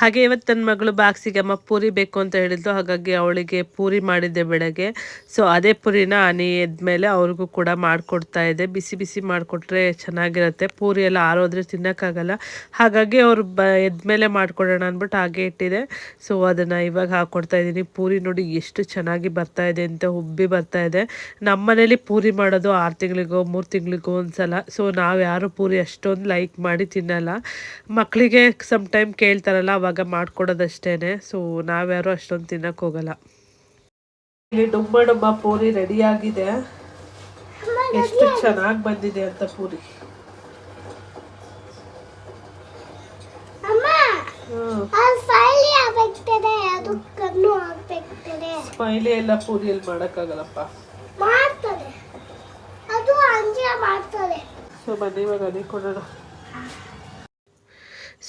ಹಾಗೆ ಇವತ್ತು ನನ್ನ ಮಗಳು ಬಾಕ್ಸಿಗೆ ಅಮ್ಮ ಪೂರಿ ಬೇಕು ಅಂತ ಹೇಳಿದ್ಲು. ಹಾಗಾಗಿ ಅವಳಿಗೆ ಪೂರಿ ಮಾಡಿದ್ದೆ ಬೆಳಗ್ಗೆ. ಸೊ ಅದೇ ಪೂರಿನ ಹನಿ ಎದ್ಮೇಲೆ ಅವ್ರಿಗೂ ಕೂಡ ಮಾಡಿಕೊಡ್ತಾ ಇದ್ದೆ. ಬಿಸಿ ಬಿಸಿ ಮಾಡಿಕೊಟ್ರೆ ಚೆನ್ನಾಗಿರುತ್ತೆ. ಪೂರಿ ಎಲ್ಲ ಆರೋದ್ರೆ ತಿನ್ನೋಕ್ಕಾಗಲ್ಲ. ಹಾಗಾಗಿ ಅವ್ರು ಬ, ಎದ್ಮೇಲೆ ಮಾಡಿಕೊಡೋಣ ಅಂದ್ಬಿಟ್ಟು ಹಾಗೆ ಇಟ್ಟಿದೆ. ಸೊ ಅದನ್ನು ಇವಾಗ ಹಾಕ್ಕೊಡ್ತಾ ಇದ್ದೀನಿ. ಪೂರಿ ನೋಡಿ ಎಷ್ಟು ಚೆನ್ನಾಗಿ ಬರ್ತಾ ಇದೆ ಅಂತ ಉಬ್ಬಿ ಬರ್ತಾ ಇದೆ. ನಮ್ಮ ಮನೇಲಿ ಪೂರಿ ಮಾಡೋದು ಆರು ತಿಂಗಳಿಗೋ, ಮೂರು ತಿಂಗಳಿಗೋ ಒಂದ್ಸಲ. ಸೊ ನಾವು ಯಾರು ಪೂರಿ ಅಷ್ಟೊಂದು ಲೈಕ್ ಮಾಡಿ ತಿನ್ನಲ್ಲ. ಮಕ್ಕಳಿಗೆ ಸಮ್ ಟೈಮ್ ಕೇಳ್ತಾರಲ್ಲ, ಅವಾಗ ಮಾಡ್ಕೊಡೋದಷ್ಟೇ ಸೊ ನಾವ್ಯಾರು ಅಷ್ಟೊಂದು ತಿನ್ನಕ್ಕೆ ಹೋಗಲ್ಲ. ಇಲ್ಲಿ ಡುಬ್ಬ ಡುಬ್ಬ ಪೂರಿ ರೆಡಿ ಆಗಿದೆ. ಎಷ್ಟು ಚೆನ್ನಾಗಿ ಬಂದಿದೆ ಅಂತ ಪೂರಿ. ಅಮ್ಮ ಹ್ಮ್. ಆ ಫೈಲ್ ಅದು ಕಣ್ಣು ಆಗ್ಬೇಕ್ತದೆ ಸ್ಮೈಲಿ ಎಲ್ಲ ಪೂರಿಯಲ್ಲಿ ಮಾಡೋಕ್ಕಾಗಲ್ಲಪ್ಪ. ಮಾಡ್ತದೆ. ಅದು ಅಂಜ ಮಾಡ್ತದೆ. ಸೊ ಬನ್ನಿ ಇವಾಗ ಅದೇ ಕೊಡೋಣ.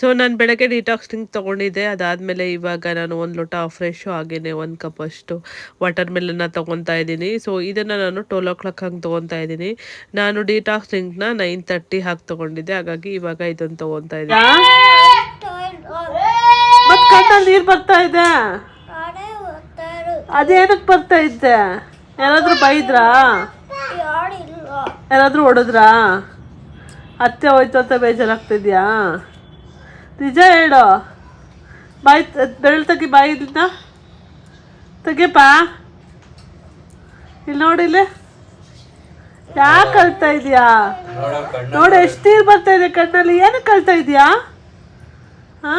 ಸೊ ನಾನು ಬೆಳಗ್ಗೆ ಡಿಟಾಕ್ಸ್ ಡ್ರಿಂಕ್ ತೊಗೊಂಡಿದ್ದೆ. ಅದಾದಮೇಲೆ ಇವಾಗ ನಾನು ಒಂದು ಲೋಟ ಫ್ರೆಶು ಹಾಗೇನೆ ಒಂದು ಕಪ್ ಅಷ್ಟು ವಾಟರ್ ಮೆಲನ್ನ ತೊಗೊತಾ ಇದ್ದೀನಿ. ಸೊ ಇದನ್ನು ನಾನು ಟ್ವೆಲ್ ಓ ಕ್ಲಾಕ್ ಹಂಗೆ ತೊಗೊತಾ ಇದ್ದೀನಿ. ನಾನು ಡಿಟಾಕ್ಸ್ ಡ್ರಿಂಕ್ನ ನೈನ್ ತರ್ಟಿ ಹಾಕಿ ತೊಗೊಂಡಿದ್ದೆ. ಹಾಗಾಗಿ ಇವಾಗ ಇದನ್ನು ತೊಗೊತಾ ಇದ್ದೀನಿ. ನೀರ್ ಬರ್ತಾ ಇದೆ? ಅದೇನಕ್ಕೆ ಬರ್ತಾ ಇದ್ದೆ? ಯಾರಾದರೂ ಬೈದ್ರಾ? ಯಾರಾದರೂ ಹೊಡೆದ್ರಾ? ಅತ್ತೆ ಹೋಯ್ತು ಅಂತ ಬೇಜಾರಾಗ್ತಿದ್ಯಾ? ನಿಜ ಹೇಳು. ಬಾಯಿ ಬೆರಳು ತೆಗಿ ಬಾಯಿದಿಂದ ತೆಗಿಯಪ್ಪ. ಇಲ್ಲಿ ನೋಡಿಲ್ಲಿ ಯಾಕೆ ಕಳ್ತಾ ಇದೆಯಾ? ನೋಡು ಎಷ್ಟು ಬರ್ತಾ ಇದೆ ಕಣ್ಣಲ್ಲಿ. ಏನಕ್ಕೆ ಕಲ್ತಾ ಇದೆಯಾ? ಹಾ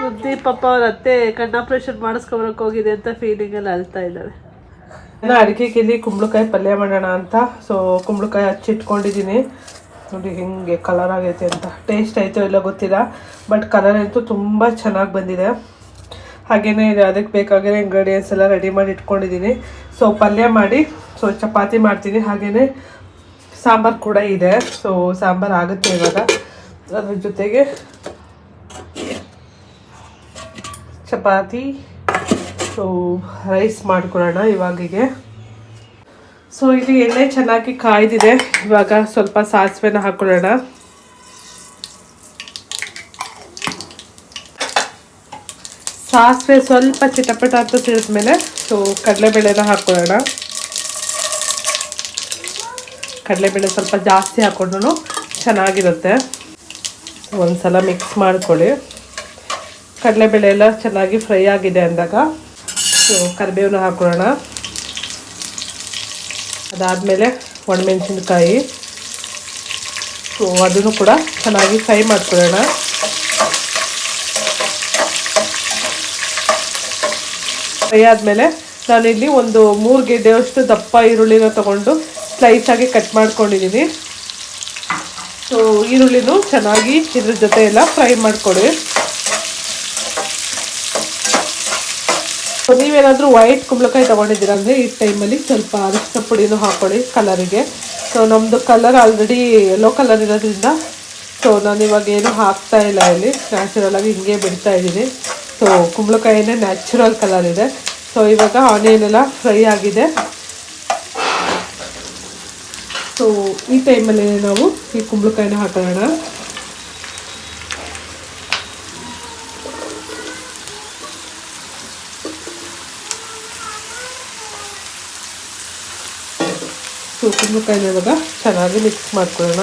ಸುದೀಪ್ ಪಪ್ಪ ಅವ್ರ ಅತ್ತೆ ಕಣ್ಣು ಆಪ್ರೇಷನ್ ಮಾಡಿಸ್ಕೊಬರಕ್ ಹೋಗಿದೆ ಅಂತ ಫೀಲಿಂಗ್ ಅಲ್ಲಿ ಅಳ್ತಾ ಇದ್ದಾರೆ. ನಾನು ಕಿಲಿ ಇಲ್ಲಿ ಕುಂಬಳಕಾಯಿ ಪಲ್ಯ ಮಾಡೋಣ ಅಂತ. ಸೊ ಕುಂಬಳಕಾಯಿ ಹಚ್ಚಿಟ್ಕೊಂಡಿದ್ದೀನಿ. ನೋಡಿ ಹೆಂಗೆ ಕಲರ್ ಆಗೈತೆ ಅಂತ. ಟೇಸ್ಟ್ ಆಯಿತು ಇಲ್ಲ ಗೊತ್ತಿಲ್ಲ ಬಟ್ ಕಲರ್ ಅಂತೂ ತುಂಬ ಚೆನ್ನಾಗಿ ಬಂದಿದೆ. ಹಾಗೆಯೇ ಅದಕ್ಕೆ ಬೇಕಾಗಿರೋ ಇಂಗ್ರೀಡಿಯೆಂಟ್ಸ್ ಎಲ್ಲ ರೆಡಿ ಮಾಡಿ ಇಟ್ಕೊಂಡಿದ್ದೀನಿ. ಸೊ ಪಲ್ಯ ಮಾಡಿ ಸೊ ಚಪಾತಿ ಮಾಡ್ತೀನಿ. ಹಾಗೆಯೇ ಸಾಂಬಾರು ಕೂಡ ಇದೆ. ಸೊ ಸಾಂಬಾರು ಆಗುತ್ತೆ ಇವಾಗ. ಅದ್ರ ಜೊತೆಗೆ ಚಪಾತಿ ಸೊ ರೈಸ್ ಮಾಡ್ಕೊಳ್ಳೋಣ ಇವಾಗಿಗೆ. ಸೊ ಇಲ್ಲಿ ಎಣ್ಣೆ ಚೆನ್ನಾಗಿ ಕಾಯ್ದಿದೆ. ಇವಾಗ ಸ್ವಲ್ಪ ಸಾಸಿವೆನ ಹಾಕೊಳ್ಳೋಣ. ಸಾಸಿವೆ ಸ್ವಲ್ಪ ಚಿಟಪಟ ಅಂತ ತಿಳಿದ್ಮೇಲೆ ಸೊ ಕಡಲೆಬೇಳೆನ ಹಾಕೊಳ್ಳೋಣ. ಕಡಲೆಬೇಳೆ ಸ್ವಲ್ಪ ಜಾಸ್ತಿ ಹಾಕೊಂಡ್ರು ಚೆನ್ನಾಗಿರುತ್ತೆ. ಒಂದ್ಸಲ ಮಿಕ್ಸ್ ಮಾಡ್ಕೊಳ್ಳಿ. ಕಡಲೆಬೇಳೆ ಎಲ್ಲ ಚೆನ್ನಾಗಿ ಫ್ರೈ ಆಗಿದೆ ಅಂದಾಗ. ಸೊ ಕರಿಬೇವನ್ನ ಹಾಕೊಳ್ಳೋಣ. ಅದಾದಮೇಲೆ ಒಣಮೆಣಸಿನ್ಕಾಯಿ. ಸೊ ಅದನ್ನು ಕೂಡ ಚೆನ್ನಾಗಿ ಫ್ರೈ ಮಾಡ್ಕೊಳ್ಳೋಣ. ಫ್ರೈ ಆದಮೇಲೆ ನಾನಿಲ್ಲಿ ಒಂದು ಮೂರು ಗೆಡ್ಡೆಯಷ್ಟು ದಪ್ಪ ಈರುಳ್ಳಿನ ತಗೊಂಡು ಸ್ಲೈಸಾಗಿ ಕಟ್ ಮಾಡ್ಕೊಂಡಿದ್ದೀನಿ ಸೊ ಈರುಳ್ಳಿನೂ ಚೆನ್ನಾಗಿ ಇದ್ರ ಜೊತೆ ಎಲ್ಲ ಫ್ರೈ ಮಾಡ್ಕೊಡಿ ನೀವೇನಾದರೂ ವೈಟ್ ಕುಂಬಳಕಾಯಿ ತೊಗೊಂಡಿದ್ದೀರ ಅಂದರೆ ಈ ಟೈಮಲ್ಲಿ ಸ್ವಲ್ಪ ಅರಿಶಿನ ಪುಡಿನೂ ಹಾಕ್ಕೊಳ್ಳಿ ಕಲರಿಗೆ ಸೊ ನಮ್ಮದು ಕಲರ್ ಆಲ್ರೆಡಿ ಯೆಲ್ಲೋ ಕಲರ್ ಇರೋದ್ರಿಂದ ಸೊ ನಾನು ಇವಾಗ ಏನು ಹಾಕ್ತಾ ಇಲ್ಲ ಇಲ್ಲಿ. ನ್ಯಾಚುರಲ್ ಆಗಿ ಹಿಂಗೆ ಬಿಡ್ತಾ ಇದ್ದೀನಿ. ಸೊ ಕುಂಬಳಕಾಯಿನೇ ನ್ಯಾಚುರಲ್ ಕಲರ್ ಇದೆ. ಸೊ ಇವಾಗ ಆನಿಯನ್ ಎಲ್ಲ ಫ್ರೈ ಆಗಿದೆ. ಸೊ ಈ ಟೈಮಲ್ಲಿ ನಾವು ಈ ಕುಂಬಳಕಾಯಿನ ಹಾಕೋಣ. ಕುಂಬಳಕಾಯಿನ ಇವಾಗ ಚೆನ್ನಾಗಿ ಮಿಕ್ಸ್ ಮಾಡ್ಕೊಳ್ಳೋಣ.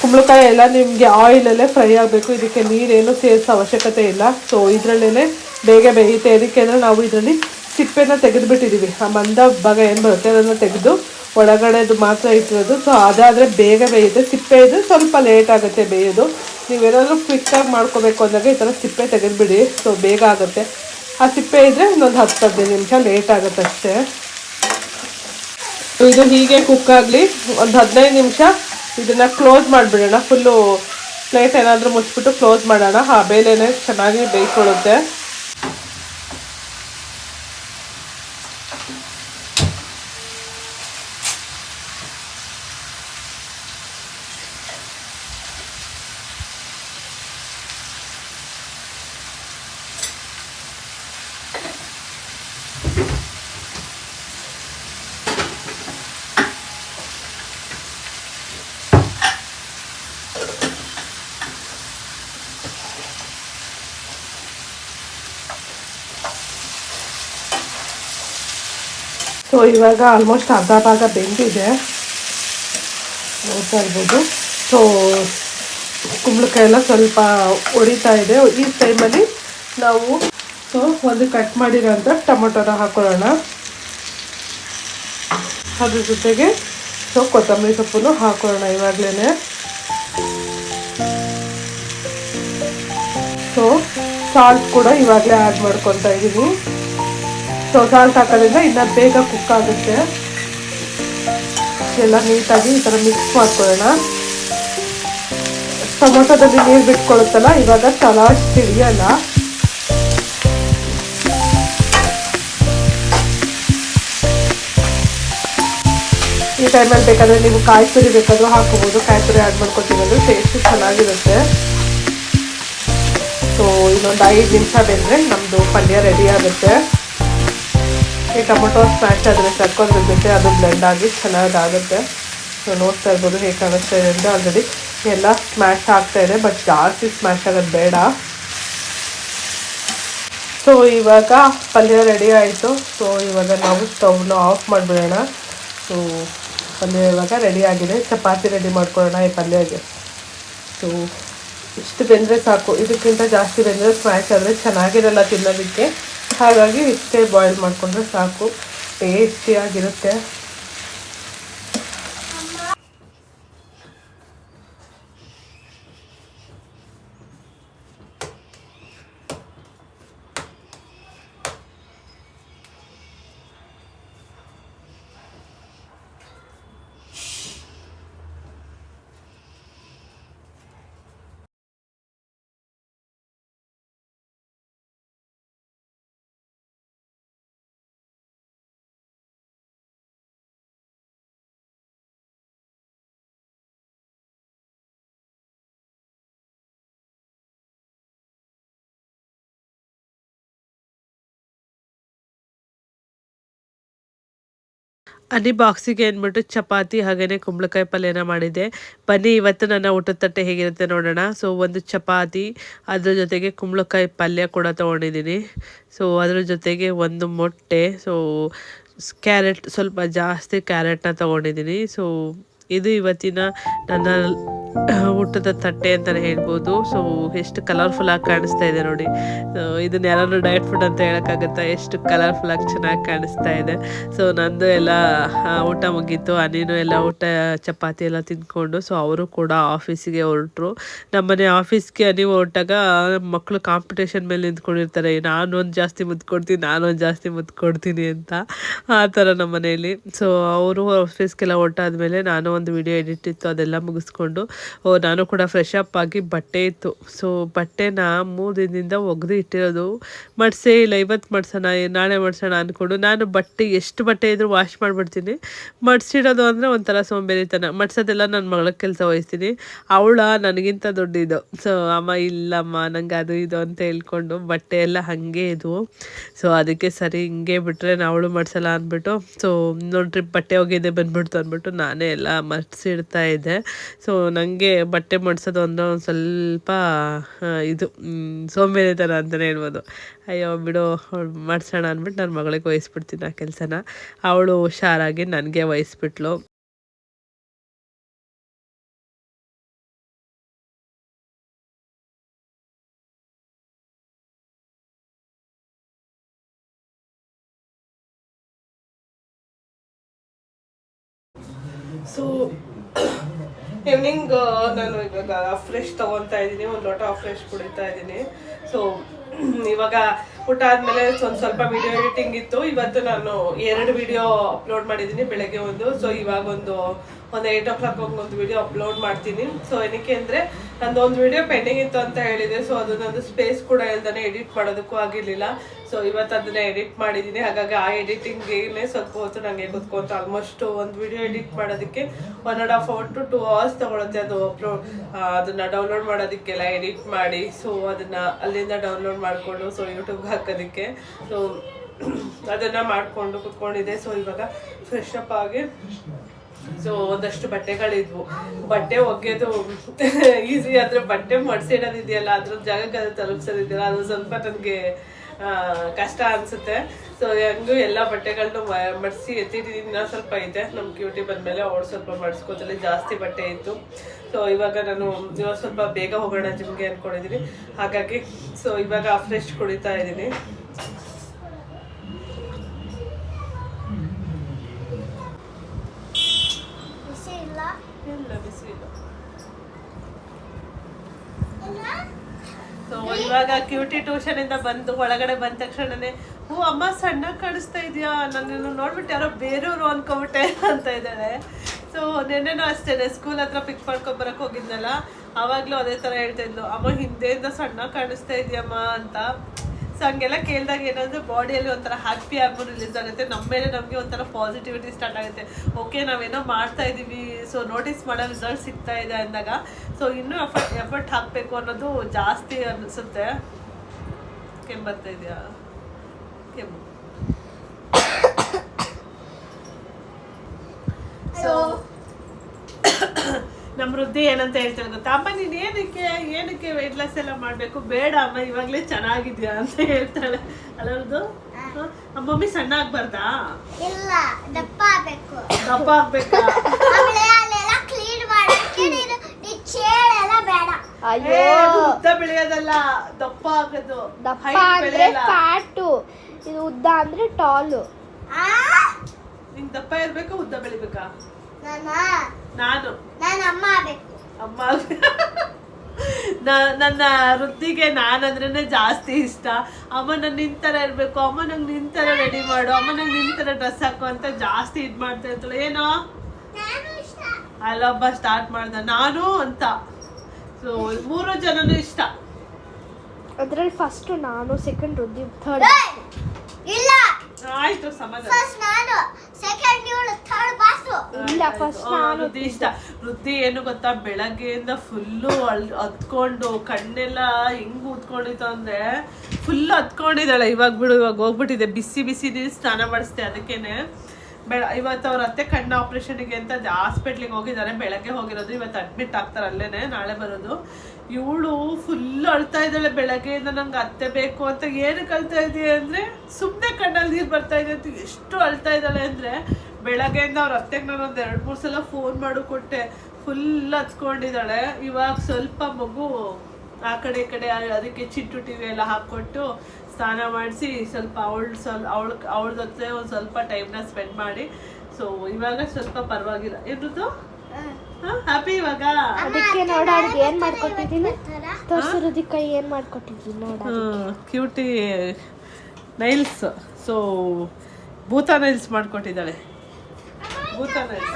ಕುಂಬಳಕಾಯಿ ಎಲ್ಲ ನಿಮಗೆ ಆಯಿಲಲ್ಲೇ ಫ್ರೈ ಆಗಬೇಕು. ಇದಕ್ಕೆ ನೀರೇನು ಸೇರಿಸೋ ಅವಶ್ಯಕತೆ ಇಲ್ಲ. ಸೊ ಇದರಲ್ಲೇ ಬೇಗ ಬೇಯುತ್ತೆ ಅದಕ್ಕೆ ಅಂದರೆ ನಾವು ಇದರಲ್ಲಿ ಸಿಪ್ಪೆನ ತೆಗೆದುಬಿಟ್ಟಿದ್ದೀವಿ ಆ ಮಂದ ಭಾಗ ಏನು ಬರುತ್ತೆ? ಅದನ್ನು ತೆಗೆದು ಒಳಗಡೆದು ಮಾತ್ರ ಇಟ್ಟಿರೋದು. ಸೊ ಅದಾದರೆ ಬೇಗ ಬೇಯುತ್ತೆ ಸಿಪ್ಪೆ ಇದು ಸ್ವಲ್ಪ ಲೇಟ್ ಆಗುತ್ತೆ ಬೇಯೋದು. ನೀವೇನಾದರೂ ಕ್ವಿಕ್ಕಾಗಿ ಮಾಡ್ಕೋಬೇಕು ಅಂದಾಗ ಈ ಥರ ಸಿಪ್ಪೆ ತೆಗೆದುಬಿಡಿ. ಸೊ ಬೇಗ ಆಗುತ್ತೆ. ಆ ಸಿಪ್ಪೆ ಇದ್ದರೆ ಇನ್ನೊಂದು ಹತ್ತು ಹದಿನೈದು ನಿಮಿಷ ಲೇಟ್ ಆಗುತ್ತೆ ಅಷ್ಟೇ. ಇದು ಹೀಗೆ ಕುಕ್ ಆಗಲಿ, ಒಂದು ಹದಿನೈದು ನಿಮಿಷ ಇದನ್ನ ಕ್ಲೋಸ್ ಮಾಡಿಬಿಡೋಣ. ಫುಲ್ಲು ಪ್ಲೇಟ್ ಏನಾದರೂ ಮುಚ್ಚಿಬಿಟ್ಟು ಕ್ಲೋಸ್ ಮಾಡೋಣ. ಆ ಬೇಳೆನೆ ಚೆನ್ನಾಗಿ ಬೇಯ್ಕೊಳ್ಳುತ್ತೆ. ಸೊ, ಇವಾಗ ಆಲ್ಮೋಸ್ಟ್ ಅರ್ಧ ಭಾಗ ಬೆಂದಿದೆ. ನೋಡ್ತಾ ಇರ್ಬೋದು. ಸೊ ಕುಂಬಳಕಾಯಿ ಎಲ್ಲ ಸ್ವಲ್ಪ ಹೊಡಿತಾ ಇದೆ. ಈ ಟೈಮಲ್ಲಿ ನಾವು, ಸೊ, ಒಂದು ಕಟ್ ಮಾಡಿರೋಂಥ ಟೊಮೊಟೊನ ಹಾಕೊಳ್ಳೋಣ. ಅದ್ರ ಜೊತೆಗೆ, ಸೊ, ಕೊತ್ತಂಬರಿ ಸೊಪ್ಪನ್ನು ಹಾಕೊಳ್ಳೋಣ ಇವಾಗಲೇ ಸೊ ಸಾಲ್ಟ್ ಕೂಡ ಇವಾಗಲೇ ಆ್ಯಡ್ ಮಾಡ್ಕೊತಾ ಇದ್ದೀನಿ ಸೊ ಸಾಲ್ಟ್ ಹಾಕೋದ್ರಿಂದ ಇನ್ನೂ ಬೇಗ ಕುಕ್ ಆಗುತ್ತೆ. ಎಲ್ಲ ನೀಟಾಗಿ ಈ ಥರ ಮಿಕ್ಸ್ ಮಾಡ್ಕೊಳ್ಳೋಣ. ಟೊಮೊಟೊದಲ್ಲಿ ನೀರು ಬಿಟ್ಕೊಳ್ಳುತ್ತಲ್ಲ, ಇವಾಗ ಚೆನ್ನಾಗಿ ತಿಳಿಯಲ್ಲ. ಈ ಟೈಮಲ್ಲಿ ಬೇಕಾದರೆ ನೀವು ಕಾಯಿ ತುರಿ ಬೇಕಾದರೂ ಹಾಕೋಬೋದು ಕಾಯಿ ತುರಿ ಆ್ಯಡ್ ಮಾಡ್ಕೊತೀವಿ ಟೇಸ್ಟ್ ಚೆನ್ನಾಗಿರುತ್ತೆ. ಸೊ ಇನ್ನೊಂದು ಐದು ನಿಮಿಷ ಬೆಂದರೆ ನಮ್ಮದು ಪಲ್ಯ ರೆಡಿ ಆಗುತ್ತೆ. ಈ ಟೊಮೊಟೊ ಸ್ಮ್ಯಾಶ್ ಅದ್ರ ಜೊತೆ ಅದು ಬ್ಲೆಂಡ್ ಆಗಿ ಚೆನ್ನಾಗಾಗುತ್ತೆ. ಸೊ ನೋಡ್ತಾ ಇರ್ಬೋದು ಹೇಗೆ ಕಾಣಿಸ್ತಾ ಇದೆ ಅಂದರೆ ಆಲ್ರೆಡಿ ಎಲ್ಲ ಸ್ಮ್ಯಾಶ್ ಆಗ್ತಾ ಇದೆ ಬಟ್ ಜಾಸ್ತಿ ಸ್ಮ್ಯಾಶ್ ಆಗೋದು ಬೇಡ. ಸೊ ಇವಾಗ ಪಲ್ಯ ರೆಡಿ ಆಯಿತು. ಸೊ ಇವಾಗ ನಾವು ಸ್ಟವ್ನ ಆಫ್ ಮಾಡಿಬಿಡೋಣ. ಸೊ ಪಲ್ಯ ಇವಾಗ ರೆಡಿ ಆಗಿದೆ. ಚಪಾತಿ ರೆಡಿ ಮಾಡ್ಕೊಳ್ಳೋಣ ಈ ಪಲ್ಯಗೆ. ಸೊ ಇಷ್ಟು ಬೆಂದರೆ ಸಾಕು. ಇದಕ್ಕಿಂತ ಜಾಸ್ತಿ ಬೆಂದರೆ ಸ್ಮ್ಯಾಶ್ ಆದರೆ ಚೆನ್ನಾಗಿರಲ್ಲ ತಿನ್ನೋದಕ್ಕೆ. ಹಾಗಾಗಿ ಇಷ್ಟೇ ಬಾಯ್ಲ್ ಮಾಡಿಕೊಂಡ್ರೆ ಸಾಕು ಟೇಸ್ಟಿಯಾಗಿರುತ್ತೆ ಅನಿ ಬಾಕ್ಸಿಗೆ ಅಂದ್ಬಿಟ್ಟು ಚಪಾತಿ ಹಾಗೆಯೇ ಕುಂಬಳಕಾಯಿ ಪಲ್ಯನ ಮಾಡಿದ್ದೆ. ಬನ್ನಿ, ಇವತ್ತು ನನ್ನ ಊಟದ ತಟ್ಟೆ ಹೇಗಿರುತ್ತೆ ನೋಡೋಣ. ಸೊ ಒಂದು ಚಪಾತಿ, ಅದ್ರ ಜೊತೆಗೆ ಕುಂಬಳಕಾಯಿ ಪಲ್ಯ ಕೂಡ ತೊಗೊಂಡಿದ್ದೀನಿ. ಸೊ ಅದ್ರ ಜೊತೆಗೆ ಒಂದು ಮೊಟ್ಟೆ ಸೊ ಕ್ಯಾರೆಟ್, ಸ್ವಲ್ಪ ಜಾಸ್ತಿ ಕ್ಯಾರೆಟ್ನ ತೊಗೊಂಡಿದ್ದೀನಿ. ಸೊ ಇದು ಇವತ್ತಿನ ನನ್ನ ಊಟದ ತಟ್ಟೆ ಅಂತಲೇ ಹೇಳ್ಬೋದು. ಸೊ ಎಷ್ಟು ಕಲರ್ಫುಲ್ ಆಗಿ ಕಾಣಿಸ್ತಾ ಇದೆ ನೋಡಿ. ಇದನ್ನ ಯಾರಾದ್ರೂ ಡಯಟ್ ಫುಡ್ ಅಂತ ಹೇಳೋಕ್ಕಾಗುತ್ತಾ? ಎಷ್ಟು ಕಲರ್ಫುಲ್ ಆಗಿ ಚೆನ್ನಾಗಿ ಕಾಣಿಸ್ತಾ ಇದೆ. ಸೊ ನಂದು ಎಲ್ಲ ಊಟ ಮುಗೀತು. ಅನೀನು ಎಲ್ಲ ಊಟ, ಚಪಾತಿ ಎಲ್ಲ ತಿಂದ್ಕೊಂಡು ಸೊ ಅವರು ಕೂಡ ಆಫೀಸಿಗೆ ಹೊರಟ್ರು. ನಮ್ಮನೆ ಆಫೀಸ್ಗೆ ಅನೀವು ಹೊರಟಾಗ ಮಕ್ಕಳು ಕಾಂಪಿಟೇಷನ್ ಮೇಲೆ ನಿಂತ್ಕೊಂಡಿರ್ತಾರೆ. ನಾನು ಒಂದು ಜಾಸ್ತಿ ಮುದ್ದು ಕೊಡ್ತೀನಿ ನಾನು ಒಂದು ಜಾಸ್ತಿ ಮುದ್ದು ಕೊಡ್ತೀನಿ ಅಂತ. ಆ ಥರ ನಮ್ಮ ಮನೆಯಲ್ಲಿ. ಸೊ ಅವರು ಆಫೀಸ್ಗೆಲ್ಲ ಹೊರಟಾದ್ಮೇಲೆ ನಾನು ಒಂದು ವಿಡಿಯೋ ಎಡಿಟ್ ಇತ್ತು, ಅದೆಲ್ಲ ಮುಗಿಸ್ಕೊಂಡು ನಾನು ಕೂಡ ಫ್ರೆಶ್ ಅಪ್ ಆಗಿ ಬಟ್ಟೆ ಇತ್ತು. ಸೊ ಬಟ್ಟೆನ ಮೂರು ದಿನದಿಂದ ಒಗೆದು ಇಟ್ಟಿರೋದು ಮಡ್ಸೇ ಇಲ್ಲ. ಇವತ್ತು ಮಡ್ಸೋಣ, ನಾಳೆ ಮಡ್ಸೋಣ ಅಂದ್ಕೊಂಡು ನಾನು ಬಟ್ಟೆ ಎಷ್ಟು ಬಟ್ಟೆ ಇದ್ರೂ ವಾಶ್ ಮಾಡಿಬಿಡ್ತೀನಿ. ಮಡ್ಸಿಡೋದು ಅಂದರೆ ಒಂಥರ ಸೋಂಬೇರಿತನ. ಮಡ್ಸೋದೆಲ್ಲ ನನ್ನ ಮಗಳ ಕೆಲಸ ವಹಿಸ್ತೀನಿ. ಅವಳ ನನಗಿಂತ ದೊಡ್ಡಿದ್ದು ಸೊ ಅಮ್ಮ, ಇಲ್ಲಮ್ಮ, ನಂಗೆ ಅದು ಇದು ಅಂತ ಹೇಳ್ಕೊಂಡು ಬಟ್ಟೆ ಎಲ್ಲ ಹಾಗೆ ಇದ್ವು. ಸೊ ಅದಕ್ಕೆ ಸರಿ ಹಿಂಗೆ ಬಿಟ್ಟರೆ ಅವಳು ಮಡ್ಸಲ್ಲ ಅಂದ್ಬಿಟ್ಟು. ಸೊ ನೋಡಿ ಬಟ್ಟೆ ಹೋಗಿದೆ ಬಂದ್ಬಿಡ್ತು ಅಂದ್ಬಿಟ್ಟು ನಾನೇ ಎಲ್ಲ ಮಡ್ಸಿಡ್ತಾ ಇದ್ದೆ. ಸೊ ನನಗೆ ಬಟ್ಟೆ ಮಾಡಿಸೋದು ಅಂದ್ರೆ ಒಂದು ಸ್ವಲ್ಪ ಇದು ಮ್, ಥರ ಅಂತಲೇ ಹೇಳ್ಬೋದು. ಅಯ್ಯೋ ಬಿಡು ಮಾಡ್ಸೋಣ ಅಂದ್ಬಿಟ್ಟು ನನ್ನ ಮಗಳಿಗೆ ವಹಿಸ್ಬಿಡ್ತೀನಿ ಆ ಕೆಲಸನ. ಅವಳು ಹುಷಾರಾಗಿ ನನಗೆ ವಹಿಸ್ಬಿಟ್ಲು ಸೊ ಈವ್ನಿಂಗ್ ನಾನು ಇವಾಗ ಫ್ರೆಶ್ ತಗೊಂತಾ ಇದ್ದೀನಿ, ಒಂದು ಲೋಟ ಫ್ರೆಶ್ ಕುಡಿತಾ ಇದ್ದೀನಿ. ಸೊ ಇವಾಗ ಊಟ ಆದ್ಮೇಲೆ ಒಂದು ಸ್ವಲ್ಪ ವಿಡಿಯೋ ಎಡಿಟಿಂಗ್ ಇತ್ತು. ಇವತ್ತು ನಾನು ಎರಡು ವಿಡಿಯೋ ಅಪ್ಲೋಡ್ ಮಾಡಿದ್ದೀನಿ ಬೆಳಗ್ಗೆ ಒಂದು. ಸೊ ಇವಾಗ ಒಂದು ಒಂದು ಏಯ್ಟ್ ಓ ಕ್ಲಾಕ್ ಹೋಗಿ ಒಂದು ವಿಡಿಯೋ ಅಪ್ಲೋಡ್ ಮಾಡ್ತೀನಿ. ಸೊ ಏನಕ್ಕೆ ಅಂದರೆ ನಂದು ಒಂದು ವಿಡಿಯೋ ಪೆಂಡಿಂಗ್ ಇತ್ತು ಅಂತ ಹೇಳಿದೆ. ಸೊ ಅದನ್ನೊಂದು ನಂದು ಸ್ಪೇಸ್ ಕೂಡ ಇಲ್ದಾನೆ ಎಡಿಟ್ ಮಾಡೋದಕ್ಕೂ ಆಗಿರಲಿಲ್ಲ. ಸೊ ಇವತ್ತು ಅದನ್ನ ಎಡಿಟ್ ಮಾಡಿದ್ದೀನಿ ಹಾಗಾಗಿ ಆ ಎಡಿಟಿಂಗ್ಗೆ ಸ್ವಲ್ಪ ಹೊತ್ತು ನನಗೆ ಕೂತ್ಕೊಂತ ಆಲ್ಮೋಸ್ಟ್ ಒಂದು ವಿಡಿಯೋ ಎಡಿಟ್ ಮಾಡೋದಕ್ಕೆ one and half hour to two hours ತೊಗೊಳುತ್ತೆ. ಅದು ಅಪ್ಲೋಡ್ ಅದನ್ನು ಡೌನ್ಲೋಡ್ ಮಾಡೋದಕ್ಕೆಲ್ಲ ಎಡಿಟ್ ಮಾಡಿ ಸೊ ಅದನ್ನು ಅಲ್ಲಿಂದ ಡೌನ್ಲೋಡ್ ಮಾಡಿಕೊಂಡು ಸೊ ಯೂಟ್ಯೂಬ್ಗೆ ಹಾಕೋದಕ್ಕೆ. ಸೊ ಅದನ್ನು ಮಾಡಿಕೊಂಡು ಕುತ್ಕೊಂಡಿದ್ದೆ. ಸೊ ಇವಾಗ ಫ್ರೆಶ್ ಅಪ್ ಆಗಿ ಸೊ ಒಂದಷ್ಟು ಬಟ್ಟೆಗಳಿದ್ವು. ಬಟ್ಟೆ ಒಗೆದು ಈಸಿ ಆದ್ರೆ ಬಟ್ಟೆ ಮಡ್ಸಿಡೋದಿದೆಯಲ್ಲ ಅದ್ರ ಜಾಗಕ್ಕೆ ಅದು ತಲುಪಿಸೋದಿದೆಯಲ್ಲ, ಅದು ಸ್ವಲ್ಪ ನನಗೆ ಕಷ್ಟ ಅನ್ಸುತ್ತೆ. ಸೊ ಹೆಂಗು ಎಲ್ಲ ಬಟ್ಟೆಗಳನ್ನೂ ಮಡಿಸಿ ಎತ್ತಿದ್ದೀನಿ ಇನ್ನೂ ಸ್ವಲ್ಪ ಇದೆ. ನಮ್ಮ ಕ್ಯೂಟಿ ಬಂದಮೇಲೆ ಅವಳು ಸ್ವಲ್ಪ ಮಡಿಸ್ಕೋತಲ್ಲಿ ಜಾಸ್ತಿ ಬಟ್ಟೆ ಇತ್ತು. ಸೊ ಇವಾಗ ನಾನು ಸ್ವಲ್ಪ ಬೇಗ ಹೋಗೋಣ ಜಿಮ್ಗೆ ಅಂದ್ಕೊಂಡಿದ್ದೀನಿ ಹಾಗಾಗಿ ಸೊ ಇವಾಗ ಫ್ರೆಶ್ ಕುಡಿತಾ ಇದ್ದೀನಿ ಬಿಸಿ ಇಲ್ಲ ಇಲ್ಲ ಬಿಸಿ ಇಲ್ಲ ಇಲ್ಲ ಸೊ ಇವಾಗ ಕ್ಯೂಟಿ ಟ್ಯೂಷನ್ ಇಂದ ಬಂದು ಒಳಗಡೆ ಬಂದ ತಕ್ಷಣನೇ ಹ್ಞೂ ಅಮ್ಮ ಸಣ್ಣ ಕಾಣಿಸ್ತಾ ಇದೆಯಾ? ನನ್ನನ್ನು ನೋಡ್ಬಿಟ್ಟು ಯಾರೋ ಬೇರೆಯವರು ಅನ್ಕೊಂಬಿಟ್ಟೆ ಅಂತ ಇದ್ದಾಳೆ ಸೊ ನೆನ್ನೆನೂ ಅಷ್ಟೇ ಸ್ಕೂಲ್ ಹತ್ರ ಪಿಕ್ ಮಾಡ್ಕೊಂಡ್ ಬರಕ್ ಹೋಗಿದ್ನಲ್ಲ ಅವಾಗ್ಲೂ ಅದೇ ತರ ಹೇಳ್ತಾ ಇದ್ಲು, ಅಮ್ಮ, ಹಿಂದೆಯಿಂದ ಸಣ್ಣ ಕಾಣಿಸ್ತಾ ಇದೆಯಮ್ಮ? ಅಂತ. ಸೊ ಹಂಗೆಲ್ಲ ಕೇಳಿದಾಗ ಏನಂದ್ರೆ ಬಾಡಿಯಲ್ಲಿ ಒಂಥರ ಹ್ಯಾಪಿ ಹಾರ್ಮೋನ್ ರಿಲೀಸ್ ಆಗುತ್ತೆ. ನಮ್ಮ ಮೇಲೆ ನಮಗೆ ಒಂಥರ ಪಾಸಿಟಿವಿಟಿ ಸ್ಟಾರ್ಟ್ ಆಗುತ್ತೆ. ಓಕೆ ನಾವೇನೋ ಮಾಡ್ತಾ ಇದ್ದೀವಿ ಸೊ ನೋಟಿಸ್ ಮಾಡೋ ರಿಸಲ್ಟ್ ಸಿಗ್ತಾ ಇದೆ ಅಂದಾಗ ಸೊ ಇನ್ನೂ ಎಫರ್ಟ್ ಎಫರ್ಟ್ ಹಾಕಬೇಕು ಅನ್ನೋದು ಜಾಸ್ತಿ ಅನಿಸುತ್ತೆ. ಕೆಮ್ಮು ಬರ್ತಾ ಇದೆಯಾ? ಕೆಮ್ಮು. ಸೊ ನಮ್ಮ ವೃದ್ಧಿ ಏನಂತ ಹೇಳ್ತಾರೆ ಗೊತ್ತಾ? ಅಮ್ಮ ನೀನು ಏನಕ್ಕೆ ಏನಕ್ಕೆ ವೆಯ್ಟ್ ಲಾಸ್ ಎಲ್ಲ ಮಾಡಬೇಕು? ಬೇಡ ಅಮ್ಮ ಇವಾಗ್ಲೇ ಚೆನ್ನಾಗಿದ್ಯಾ ಅಂತ ಹೇಳ್ತಾಳೆ. ಅಲ್ಲ ವೃದ್ದು ಮಮ್ಮಿ ಸಣ್ಣ ಆಗ್ಬಾರ್ದಾ ಇಲ್ಲ ದಪ್ಪ ಆಗಬೇಕು. ದಪ್ಪ ಆಗ್ಬೇಕಾ? ಆಮೇಲೆ ಅಲ್ಲೆಲ್ಲ ಕ್ಲೀನ್ ಮಾಡಕ್ಕೆ ನೀನು ನೀ ಚೇಳೆಲ್ಲ ಬೇಡ. ಅಯ್ಯೋ. ಉದ್ದ ಬೆಳೆಯೋದಲ್ಲ ದಪ್ಪ ಆಗೋದು. ದಪ್ಪ ಅಂದ್ರೆ. ಫ್ಯಾಟು ಇದು ಉದ್ದ ಅಂದ್ರೆ ಟಾಲು ಆ? ನಿಂಗ್ ದಪ್ಪ ಇರ್ಬೇಕಾ ಉದ್ದ ಬೆಳಿಬೇಕಾ? ನಾನ ನಾನು. ನಾನು ಅಮ್ಮ ಆಗ್ಬೇಕು. ಅಮ್ಮ ನ- ನನ್ನ ವೃತ್ತಿಗೆ ನಾನಂದ್ರೆ ಜಾಸ್ತಿ ಇಷ್ಟ. ಅಮ್ಮ ನನ್ನ ನಿಂತರ ಇರ್ಬೇಕು. ಅಮ್ಮ ನಂಗೆ ನಿಂತರ ರೆಡಿ ಮಾಡು. ಅಮ್ಮ ನಂಗೆ ನಿಂತರ ಡ್ರೆಸ್ ಹಾಕು ಅಂತ ಜಾಸ್ತಿ ಇದು ಮಾಡ್ತಾ ಇರ್ತಾಳೆ. ಏನೋ? ನಾನು ಇಷ್ಟ. ಅಲ್ಲೊಬ್ಬ ಸ್ಟಾರ್ಟ್ ಮಾಡ್ದ. ನಾನು ಅಂತ. ಸೊ ಮೂರು ಜನನು ಇಷ್ಟ. ಅದ್ರಲ್ಲಿ ಫಸ್ಟ್ ನಾನು ಸೆಕೆಂಡ್ ರುದ್ದಿ ಥರ್ಡ್ ಇಲ್ಲ. ಆಯ್ತು ಸಮಾಧಾನ. ಫಸ್ಟ್ ನಾನು ಸೆಕೆಂಡ್ ಇವಳು ಥರ್ಡ್ ಬಾಸು ಇಲ್ಲ ಫಸ್ಟ್ ಆ, ನಾನು ವೃದ್ಧಿ ಇಷ್ಟ. ವೃದ್ಧಿ ಏನು ಗೊತ್ತಾ? ಬೆಳಗ್ಗೆಯಿಂದ ಫುಲ್ಲು ಅಲ್ ಹತ್ಕೊಂಡು ಕಣ್ಣೆಲ್ಲ ಹೆಂಗ್ ಉತ್ಕೊಂಡಿತ್ತು ಅಂದ್ರೆ ಫುಲ್ ಹತ್ಕೊಂಡಿದ್ದಾಳೆ ಇವಾಗ ಬಿಡು ಇವಾಗ ಹೋಗ್ಬಿಟ್ಟಿದೆ. ಬಿಸಿ ಬಿಸಿ ನೀರು ಸ್ನಾನ ಮಾಡಿಸ್ದೆ ಅದಕ್ಕೇನೆ. ಬೆಳ ಇವತ್ತು ಅವ್ರ ಅತ್ತೆ ಕಣ್ಣ ಆಪ್ರೇಷನ್ಗೆ ಅಂತ ಹಾಸ್ಪಿಟ್ಲಿಗೆ ಹೋಗಿದ್ದಾರೆ. ಬೆಳಗ್ಗೆ ಹೋಗಿರೋದು. ಇವತ್ತು ಅಡ್ಮಿಟ್ ಆಗ್ತಾರೆ ಅಲ್ಲೇನೆ. ನಾಳೆ ಬರೋದು. ಇವಳು ಫುಲ್ ಅಳ್ತಾ ಇದ್ದಾಳೆ, ಬೆಳಗ್ಗೆಯಿಂದ ನಂಗೆ ಅತ್ತೆ ಬೇಕು ಅಂತ ಏನಕ್ಕೆ ಅಳ್ತಾ ಇದೆಯಾ ಅಂದ್ರೆ ಸುಮ್ಮನೆ ಕಣ್ಣಲ್ಲಿ ನೀರು ಬರ್ತಾ ಇದೆ ಅಂತ ಎಷ್ಟು ಅಳ್ತಾ ಇದ್ದಾಳೆ ಅಂದ್ರೆ, ಬೆಳಗ್ಗೆಯಿಂದ ಅವ್ರ ಅತ್ತೆಗೆ ನಾನು ಒಂದು ಎರಡು ಮೂರು ಸಲ ಫೋನ್ ಮಾಡು ಕೊಟ್ಟೆ. ಫುಲ್ ಹಚ್ಕೊಂಡಿದ್ದಾಳೆ ಇವಾಗ ಸ್ವಲ್ಪ ಮಗು ಆ ಕಡೆ ಈ ಕಡೆ ಅದಕ್ಕೆ ಚಿಟ್ಟು ಟಿವಿ ಎಲ್ಲ ಹಾಕ್ಕೊಟ್ಟು ಸ್ನಾನ ಮಾಡಿಸಿ ಸ್ವಲ್ಪ ಅವಳು ಸ್ವಲ್ಪ ಅವಳ ಅವಳ ಜೊತೆ ಒಂದು ಸ್ವಲ್ಪ ಟೈಮ್ನ ಸ್ಪೆಂಡ್ ಮಾಡಿ. ಸೊ ಇವಾಗ ಸ್ವಲ್ಪ ಪರವಾಗಿಲ್ಲ. ಏನದು ಹ್ಯಾಪಿ ಇವಾಗ. ಅದಕ್ಕೆ ನೋಡ ಅದಕ್ಕೆ ಏನ್ ಮಾಡ್ಕೊಟ್ಟಿದ್ದೀನಿ? ತೋರ್ಸಿರೋದಕ್ಕೆ ಏನ್ ಮಾಡ್ಕೊಟ್ಟಿದ್ದೀನಿ ನೋಡ ಕ್ಯೂಟಿ ನೈಲ್ಸ್ ಸೊ ಭೂತ ನೈಲ್ಸ್ ಮಾಡ್ಕೊಟ್ಟಿದ್ದಾಳೆ. ಭೂತ ನೈಲ್ಸ್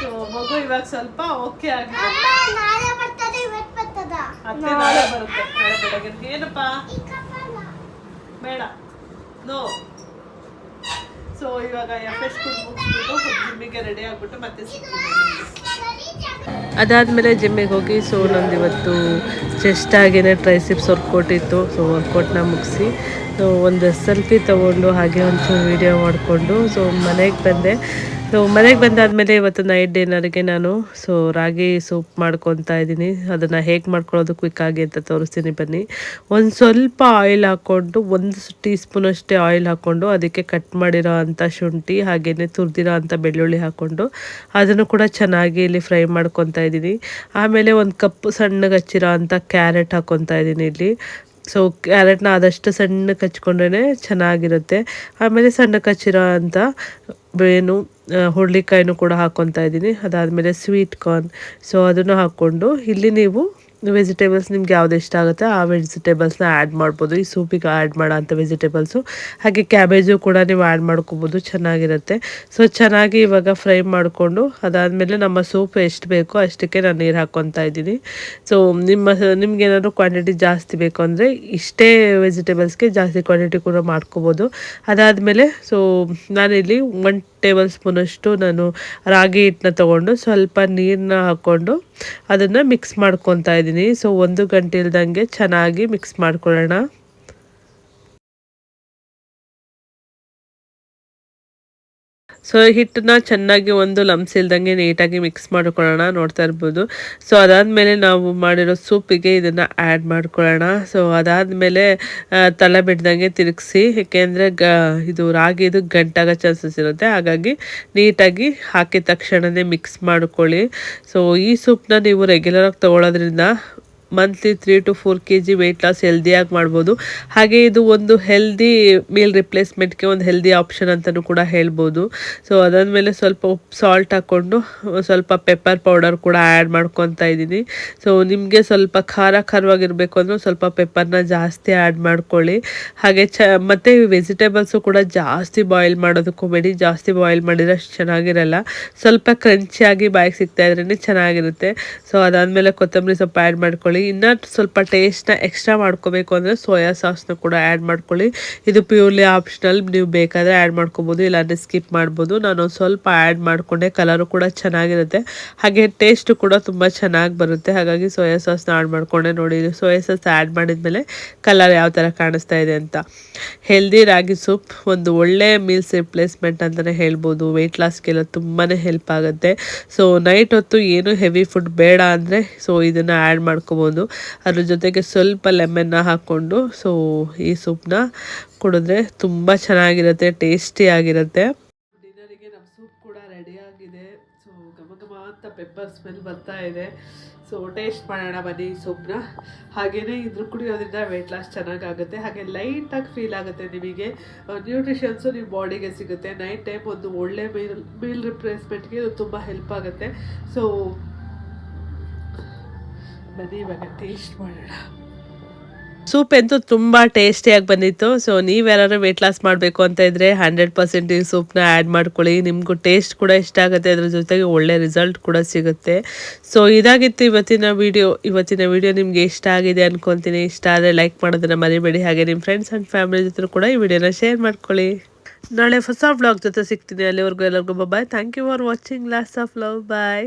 ಸೊ ಮಗು ಇವಾಗ ಸ್ವಲ್ಪ ಓಕೆ ಆಗಿದೆ. ಅಮ್ಮ ನಾಳೆ ಬರ್ತದೆ ಇವತ್ತು ಬರ್ತದ? ಅತ್ತೆ ನಾಳೆ ಬರುತ್ತೆ. ನಾಳೆ ಬೆಳಗ್ಗೆ. ಏನಪ್ಪ? ಬೇಡ. ನೋ ಸೊ ಇವಾಗ ರೆಡಿ ಆಗ್ಬಿಟ್ಟು ಮತ್ತೆ ಅದಾದಮೇಲೆ ಜಿಮ್ಮಿಗೆ ಹೋಗಿ ಸೊ ನಂದು ಇವತ್ತು ಚೆಸ್ಟ್ ಟ್ರೈ ಟ್ರೈಸಿಪ್ಸ್ ವರ್ಕೌಟ್ ಇತ್ತು. ಸೊ ವರ್ಕೌಟ್ನ ಮುಗಿಸಿ ಸೊ ಒಂದು ಸೆಲ್ಫಿ ತೊಗೊಂಡು ಹಾಗೆ ಒಂದು ವಿಡಿಯೋ ಮಾಡಿಕೊಂಡು ಸೊ ಮನೆಗೆ ಬಂದೆ. ಸೊ ಮನೆಗೆ ಬಂದಾದಮೇಲೆ ಇವತ್ತು ನೈಟ್ ಡಿನ್ನರ್ಗೆ ನಾನು ಸೊ ರಾಗಿ ಸೂಪ್ ಮಾಡ್ಕೊತಾ ಇದ್ದೀನಿ. ಅದನ್ನು ಹೇಗೆ ಮಾಡ್ಕೊಳ್ಳೋದು ಕ್ವಿಕ್ಕಾಗಿ ಅಂತ ತೋರಿಸ್ತೀನಿ ಬನ್ನಿ. ಒಂದು ಸ್ವಲ್ಪ ಆಯಿಲ್ ಹಾಕ್ಕೊಂಡು, ಒಂದು ಟೀ ಸ್ಪೂನ್ ಅಷ್ಟೇ ಆಯಿಲ್ ಹಾಕ್ಕೊಂಡು, ಅದಕ್ಕೆ ಕಟ್ ಮಾಡಿರೋ ಅಂಥ ಶುಂಠಿ ಹಾಗೆಯೇ ತುರಿದಿರೋ ಅಂಥ ಬೆಳ್ಳುಳ್ಳಿ ಹಾಕ್ಕೊಂಡು, ಅದನ್ನು ಕೂಡ ಚೆನ್ನಾಗಿ ಇಲ್ಲಿ ಫ್ರೈ ಮಾಡ್ಕೊತಾ ಇದ್ದೀನಿ. ಆಮೇಲೆ ಒಂದು ಕಪ್ ಸಣ್ಣಗೆ ಹಚ್ಚಿರೋ ಅಂಥ ಕ್ಯಾರೆಟ್ ಹಾಕ್ಕೊತಾ ಇದ್ದೀನಿ ಇಲ್ಲಿ. ಸೊ ಕ್ಯಾರೆಟ್ನ ಆದಷ್ಟು ಸಣ್ಣಕ್ಕೆ ಹಚ್ಕೊಂಡ್ರೆ ಚೆನ್ನಾಗಿರುತ್ತೆ. ಆಮೇಲೆ ಸಣ್ಣಕ್ಕೆ ಹಚ್ಚಿರೋ ಅಂಥ ಏನು ಹುರುಳಿಕಾಯಿನೂ ಕೂಡ ಹಾಕ್ಕೊತಾ ಇದ್ದೀನಿ. ಅದಾದಮೇಲೆ ಸ್ವೀಟ್ ಕಾರ್ನ್ ಸೊ ಅದನ್ನು ಹಾಕ್ಕೊಂಡು ಇಲ್ಲಿ ನೀವು ವೆಜಿಟೇಬಲ್ಸ್ ನಿಮ್ಗೆ ಯಾವ್ದು ಇಷ್ಟ ಆಗುತ್ತೆ, ಆ ವೆಜಿಟೇಬಲ್ಸ್ನ ಆ್ಯಡ್ ಮಾಡ್ಬೋದು. ಈ ಸೂಪಿಗೆ ಆ್ಯಡ್ ಮಾಡೋಂಥ ವೆಜಿಟೇಬಲ್ಸು ಹಾಗೆ ಕ್ಯಾಬೇಜು ಕೂಡ ನೀವು ಆ್ಯಡ್ ಮಾಡ್ಕೋಬೋದು, ಚೆನ್ನಾಗಿರುತ್ತೆ. ಸೊ ಚೆನ್ನಾಗಿ ಇವಾಗ ಫ್ರೈ ಮಾಡಿಕೊಂಡು, ಅದಾದಮೇಲೆ ನಮ್ಮ ಸೂಪ್ ಎಷ್ಟು ಬೇಕೋ ಅಷ್ಟಕ್ಕೆ ನಾನು ನೀರು ಹಾಕ್ಕೊತಾ ಇದ್ದೀನಿ. ಸೊ ನಿಮ್ಮ, ನಿಮ್ಗೆ ಏನಾದರೂ ಕ್ವಾಂಟಿಟಿ ಜಾಸ್ತಿ ಬೇಕು ಅಂದರೆ ಇಷ್ಟೇ ವೆಜಿಟೇಬಲ್ಸ್ಗೆ ಜಾಸ್ತಿ ಕ್ವಾಂಟಿಟಿ ಕೂಡ ಮಾಡ್ಕೋಬೋದು. ಅದಾದಮೇಲೆ ಸೊ ನಾನಿಲ್ಲಿ ಒನ್ ಟೇಬಲ್ ಸ್ಪೂನಷ್ಟು ನಾನು ರಾಗಿ ಹಿಟ್ಟನ್ನ ತೊಗೊಂಡು ಸ್ವಲ್ಪ ನೀರನ್ನ ಹಾಕ್ಕೊಂಡು ಅದನ್ನು ಮಿಕ್ಸ್ ಮಾಡ್ಕೊತಾ ಇದ್ದೀನಿ ಸೊ ಒಂದು ಗಂಟೆ ಇಲ್ದಂಗೆ ಚೆನ್ನಾಗಿ ಮಿಕ್ಸ್ ಮಾಡ್ಕೊಳ್ಳೋಣ. ಸೊ ಹಿಟ್ಟನ್ನ ಚೆನ್ನಾಗಿ ಒಂದು ಲಂಬ್ಸ್ ಇಲ್ದಂಗೆ ನೀಟಾಗಿ ಮಿಕ್ಸ್ ಮಾಡ್ಕೊಳ್ಳೋಣ, ನೋಡ್ತಾ ಇರ್ಬೋದು. ಸೊ ಅದಾದಮೇಲೆ ನಾವು ಮಾಡಿರೋ ಸೂಪಿಗೆ ಇದನ್ನು ಆ್ಯಡ್ ಮಾಡ್ಕೊಳ್ಳೋಣ. ಸೊ ಅದಾದಮೇಲೆ ತಲೆ ಬಿಡ್ದಂಗೆ ತಿರುಗಿಸಿ, ಏಕೆಂದರೆ ಗ, ಇದು ರಾಗಿದು ಗಂಟಾಗೋ ಚಾನ್ಸಸ್ ಇರುತ್ತೆ. ಹಾಗಾಗಿ ನೀಟಾಗಿ ಹಾಕಿದ ತಕ್ಷಣವೇ ಮಿಕ್ಸ್ ಮಾಡ್ಕೊಳ್ಳಿ. ಸೊ ಈ ಸೂಪ್ನ ನೀವು ರೆಗ್ಯುಲರಾಗಿ ತೊಗೊಳೋದ್ರಿಂದ monthly three to four K G weight loss ಹೆಲ್ದಿಯಾಗಿ ಮಾಡ್ಬೋದು. ಹಾಗೆ ಇದು ಒಂದು ಹೆಲ್ದಿ ಮೀಲ್ ರಿಪ್ಲೇಸ್ಮೆಂಟ್ಗೆ ಒಂದು ಹೆಲ್ದಿ ಆಪ್ಷನ್ ಅಂತಲೂ ಕೂಡ ಹೇಳ್ಬೋದು. ಸೊ ಅದಾದಮೇಲೆ ಸ್ವಲ್ಪ ಉಪ್ಪು ಸಾಲ್ಟ್ ಹಾಕ್ಕೊಂಡು, ಸ್ವಲ್ಪ ಪೆಪ್ಪರ್ ಪೌಡರ್ ಕೂಡ ಆ್ಯಡ್ ಮಾಡ್ಕೊತಾ ಇದ್ದೀನಿ. ಸೊ ನಿಮಗೆ ಸ್ವಲ್ಪ ಖಾರ ಖಾರವಾಗಿರಬೇಕು ಅಂದರೆ ಸ್ವಲ್ಪ ಪೆಪ್ಪರ್ನ ಜಾಸ್ತಿ ಆ್ಯಡ್ ಮಾಡ್ಕೊಳ್ಳಿ. ಹಾಗೆ ಚ, ಮತ್ತು ವೆಜಿಟೇಬಲ್ಸು ಕೂಡ ಜಾಸ್ತಿ ಬಾಯ್ಲ್ ಮಾಡೋದಕ್ಕೂ ಬೇಡಿ. ಜಾಸ್ತಿ ಬಾಯ್ಲ್ ಮಾಡಿದ್ರೆ ಅಷ್ಟು ಚೆನ್ನಾಗಿರಲ್ಲ. ಸ್ವಲ್ಪ ಕ್ರಂಚಿಯಾಗಿ ಬಾಯಿಗೆ ಸಿಗ್ತಾ ಇದ್ರೇ ಚೆನ್ನಾಗಿರುತ್ತೆ. ಸೊ ಅದಾದಮೇಲೆ ಕೊತ್ತಂಬರಿ ಸೊಪ್ಪು ಆ್ಯಡ್ ಮಾಡ್ಕೊಳ್ಳಿ. ಇನ್ನೂ ಸ್ವಲ್ಪ ಟೇಸ್ಟ್ನ ಎಕ್ಸ್ಟ್ರಾ ಮಾಡ್ಕೋಬೇಕು ಅಂದರೆ ಸೋಯಾ ಸಾಸ್ನ ಕೂಡ ಆ್ಯಡ್ ಮಾಡ್ಕೊಳ್ಳಿ. ಇದು ಪ್ಯೂರ್ಲಿ ಆಪ್ಷನಲ್ ನೀವು ಬೇಕಾದರೆ ಆ್ಯಡ್ ಮಾಡ್ಕೋಬೋದು, ಇಲ್ಲಾಂದರೆ ಸ್ಕಿಪ್ ಮಾಡ್ಬೋದು. ನಾನು ಸ್ವಲ್ಪ ಆ್ಯಡ್ ಮಾಡಿಕೊಂಡೆ ಕಲರು ಕೂಡ ಚೆನ್ನಾಗಿರುತ್ತೆ. ಹಾಗೆ ಟೇಸ್ಟು ಕೂಡ ತುಂಬ ಚೆನ್ನಾಗಿ ಬರುತ್ತೆ. ಹಾಗಾಗಿ ಸೋಯಾ ಸಾಸ್ನ ಆ್ಯಡ್ ಮಾಡಿಕೊಂಡೆ ನೋಡಿ. ಸೋಯಾ ಸಾಸ್ ಆ್ಯಡ್ ಮಾಡಿದ್ಮೇಲೆ ಕಲರ್ ಯಾವ ಥರ ಕಾಣಿಸ್ತಾ ಇದೆ ಅಂತ. ಹೆಲ್ದಿ ರಾಗಿ ಸೂಪ್ ಒಂದು ಒಳ್ಳೆ ಮೀಲ್ಸ್ ರಿಪ್ಲೇಸ್ಮೆಂಟ್ ಅಂತಲೇ ಹೇಳ್ಬೋದು. ವೆಯ್ಟ್ ಲಾಸ್ಗೆಲ್ಲ ತುಂಬಾ ಹೆಲ್ಪ್ ಆಗುತ್ತೆ. ಸೊ ನೈಟ್ ಹೊತ್ತು ಏನು ಹೆವಿ ಫುಡ್ ಬೇಡ ಅಂದರೆ ಸೊ ಇದನ್ನು ಆ್ಯಡ್ ಮಾಡ್ಕೋಬೋದು. ಅದ್ರ ಜೊತೆಗೆ ಸ್ವಲ್ಪ ಲೆಮನ್ನ ಹಾಕ್ಕೊಂಡು ಸೊ ಈ ಸೂಪ್ನ ಕುಡಿದ್ರೆ ತುಂಬ ಚೆನ್ನಾಗಿರುತ್ತೆ ಟೇಸ್ಟಿ ಆಗಿರುತ್ತೆ. ಡಿನ್ನರಿಗೆ ನಮ್ಮ ಸೂಪ್ ಕೂಡ ರೆಡಿ ಆಗಿದೆ. ಸೊ ಘಮ ಘಮ ಅಂತ ಪೆಪ್ಪರ್ ಸ್ಮೆಲ್ ಬರ್ತಾ ಇದೆ. ಸೊ ಟೇಸ್ಟ್ ಮಾಡೋಣ ಬನ್ನಿ ಈ ಸೂಪ್ನ. ಹಾಗೆಯೇ ಇದ್ರ ಕುಡಿಯೋದ್ರಿಂದ ವೆಯ್ಟ್ ಲಾಸ್ ಚೆನ್ನಾಗಾಗುತ್ತೆ. ಹಾಗೆ ಲೈಟಾಗಿ ಫೀಲ್ ಆಗುತ್ತೆ ನಿಮಗೆ. ನ್ಯೂಟ್ರಿಷನ್ಸು ನಿಮ್ಮ ಬಾಡಿಗೆ ಸಿಗುತ್ತೆ. ನೈಟ್ ಟೈಮ್ ಒಂದು ಒಳ್ಳೆ ಮೀಲ್ ಮೀಲ್ ರಿಪ್ಲೇಸ್ಮೆಂಟ್ಗೆ ಇದು ತುಂಬ ಹೆಲ್ಪ್ ಆಗುತ್ತೆ. ಸೊ ಟೇಸ್ಟ್ ಸೂಪ್ ಅಂತೂ ತುಂಬ ಟೇಸ್ಟಿಯಾಗಿ ಬಂದಿತ್ತು. ಸೊ ನೀವ್ಯಾರು ವೆಯ್ಟ್ ಲಾಸ್ ಮಾಡಬೇಕು ಅಂತ ಇದ್ರೆ ಹಂಡ್ರೆಡ್ ಪರ್ಸೆಂಟ್ ಈ ಸೂಪ್ನ ಆ್ಯಡ್ ಮಾಡ್ಕೊಳ್ಳಿ. ನಿಮಗೂ ಟೇಸ್ಟ್ ಕೂಡ ಇಷ್ಟ ಆಗುತ್ತೆ. ಅದ್ರ ಜೊತೆಗೆ ಒಳ್ಳೆ ರಿಸಲ್ಟ್ ಕೂಡ ಸಿಗುತ್ತೆ. ಸೊ ಇದಾಗಿತ್ತು ಇವತ್ತಿನ ವಿಡಿಯೋ ಇವತ್ತಿನ ವಿಡಿಯೋ ನಿಮಗೆ ಇಷ್ಟ ಆಗಿದೆ ಅನ್ಕೊತೀನಿ. ಇಷ್ಟ ಆದರೆ ಲೈಕ್ ಮಾಡೋದನ್ನ ಮರಿಬೇಡಿ. ಹಾಗೆ ನಿಮ್ಮ ಫ್ರೆಂಡ್ಸ್ ಆ್ಯಂಡ್ ಫ್ಯಾಮಿಲಿ ಜೊತೆ ಕೂಡ ಈ ವಿಡಿಯೋನ ಶೇರ್ ಮಾಡ್ಕೊಳ್ಳಿ. ನಾಳೆ ಹೊಸ ವ್ಲಾಗ್ ಜೊತೆ ಸಿಗ್ತೀನಿ. ಅಲ್ಲಿವರೆಗೂ ಎಲ್ಲರಿಗೂ bye thank you for watching last of love bye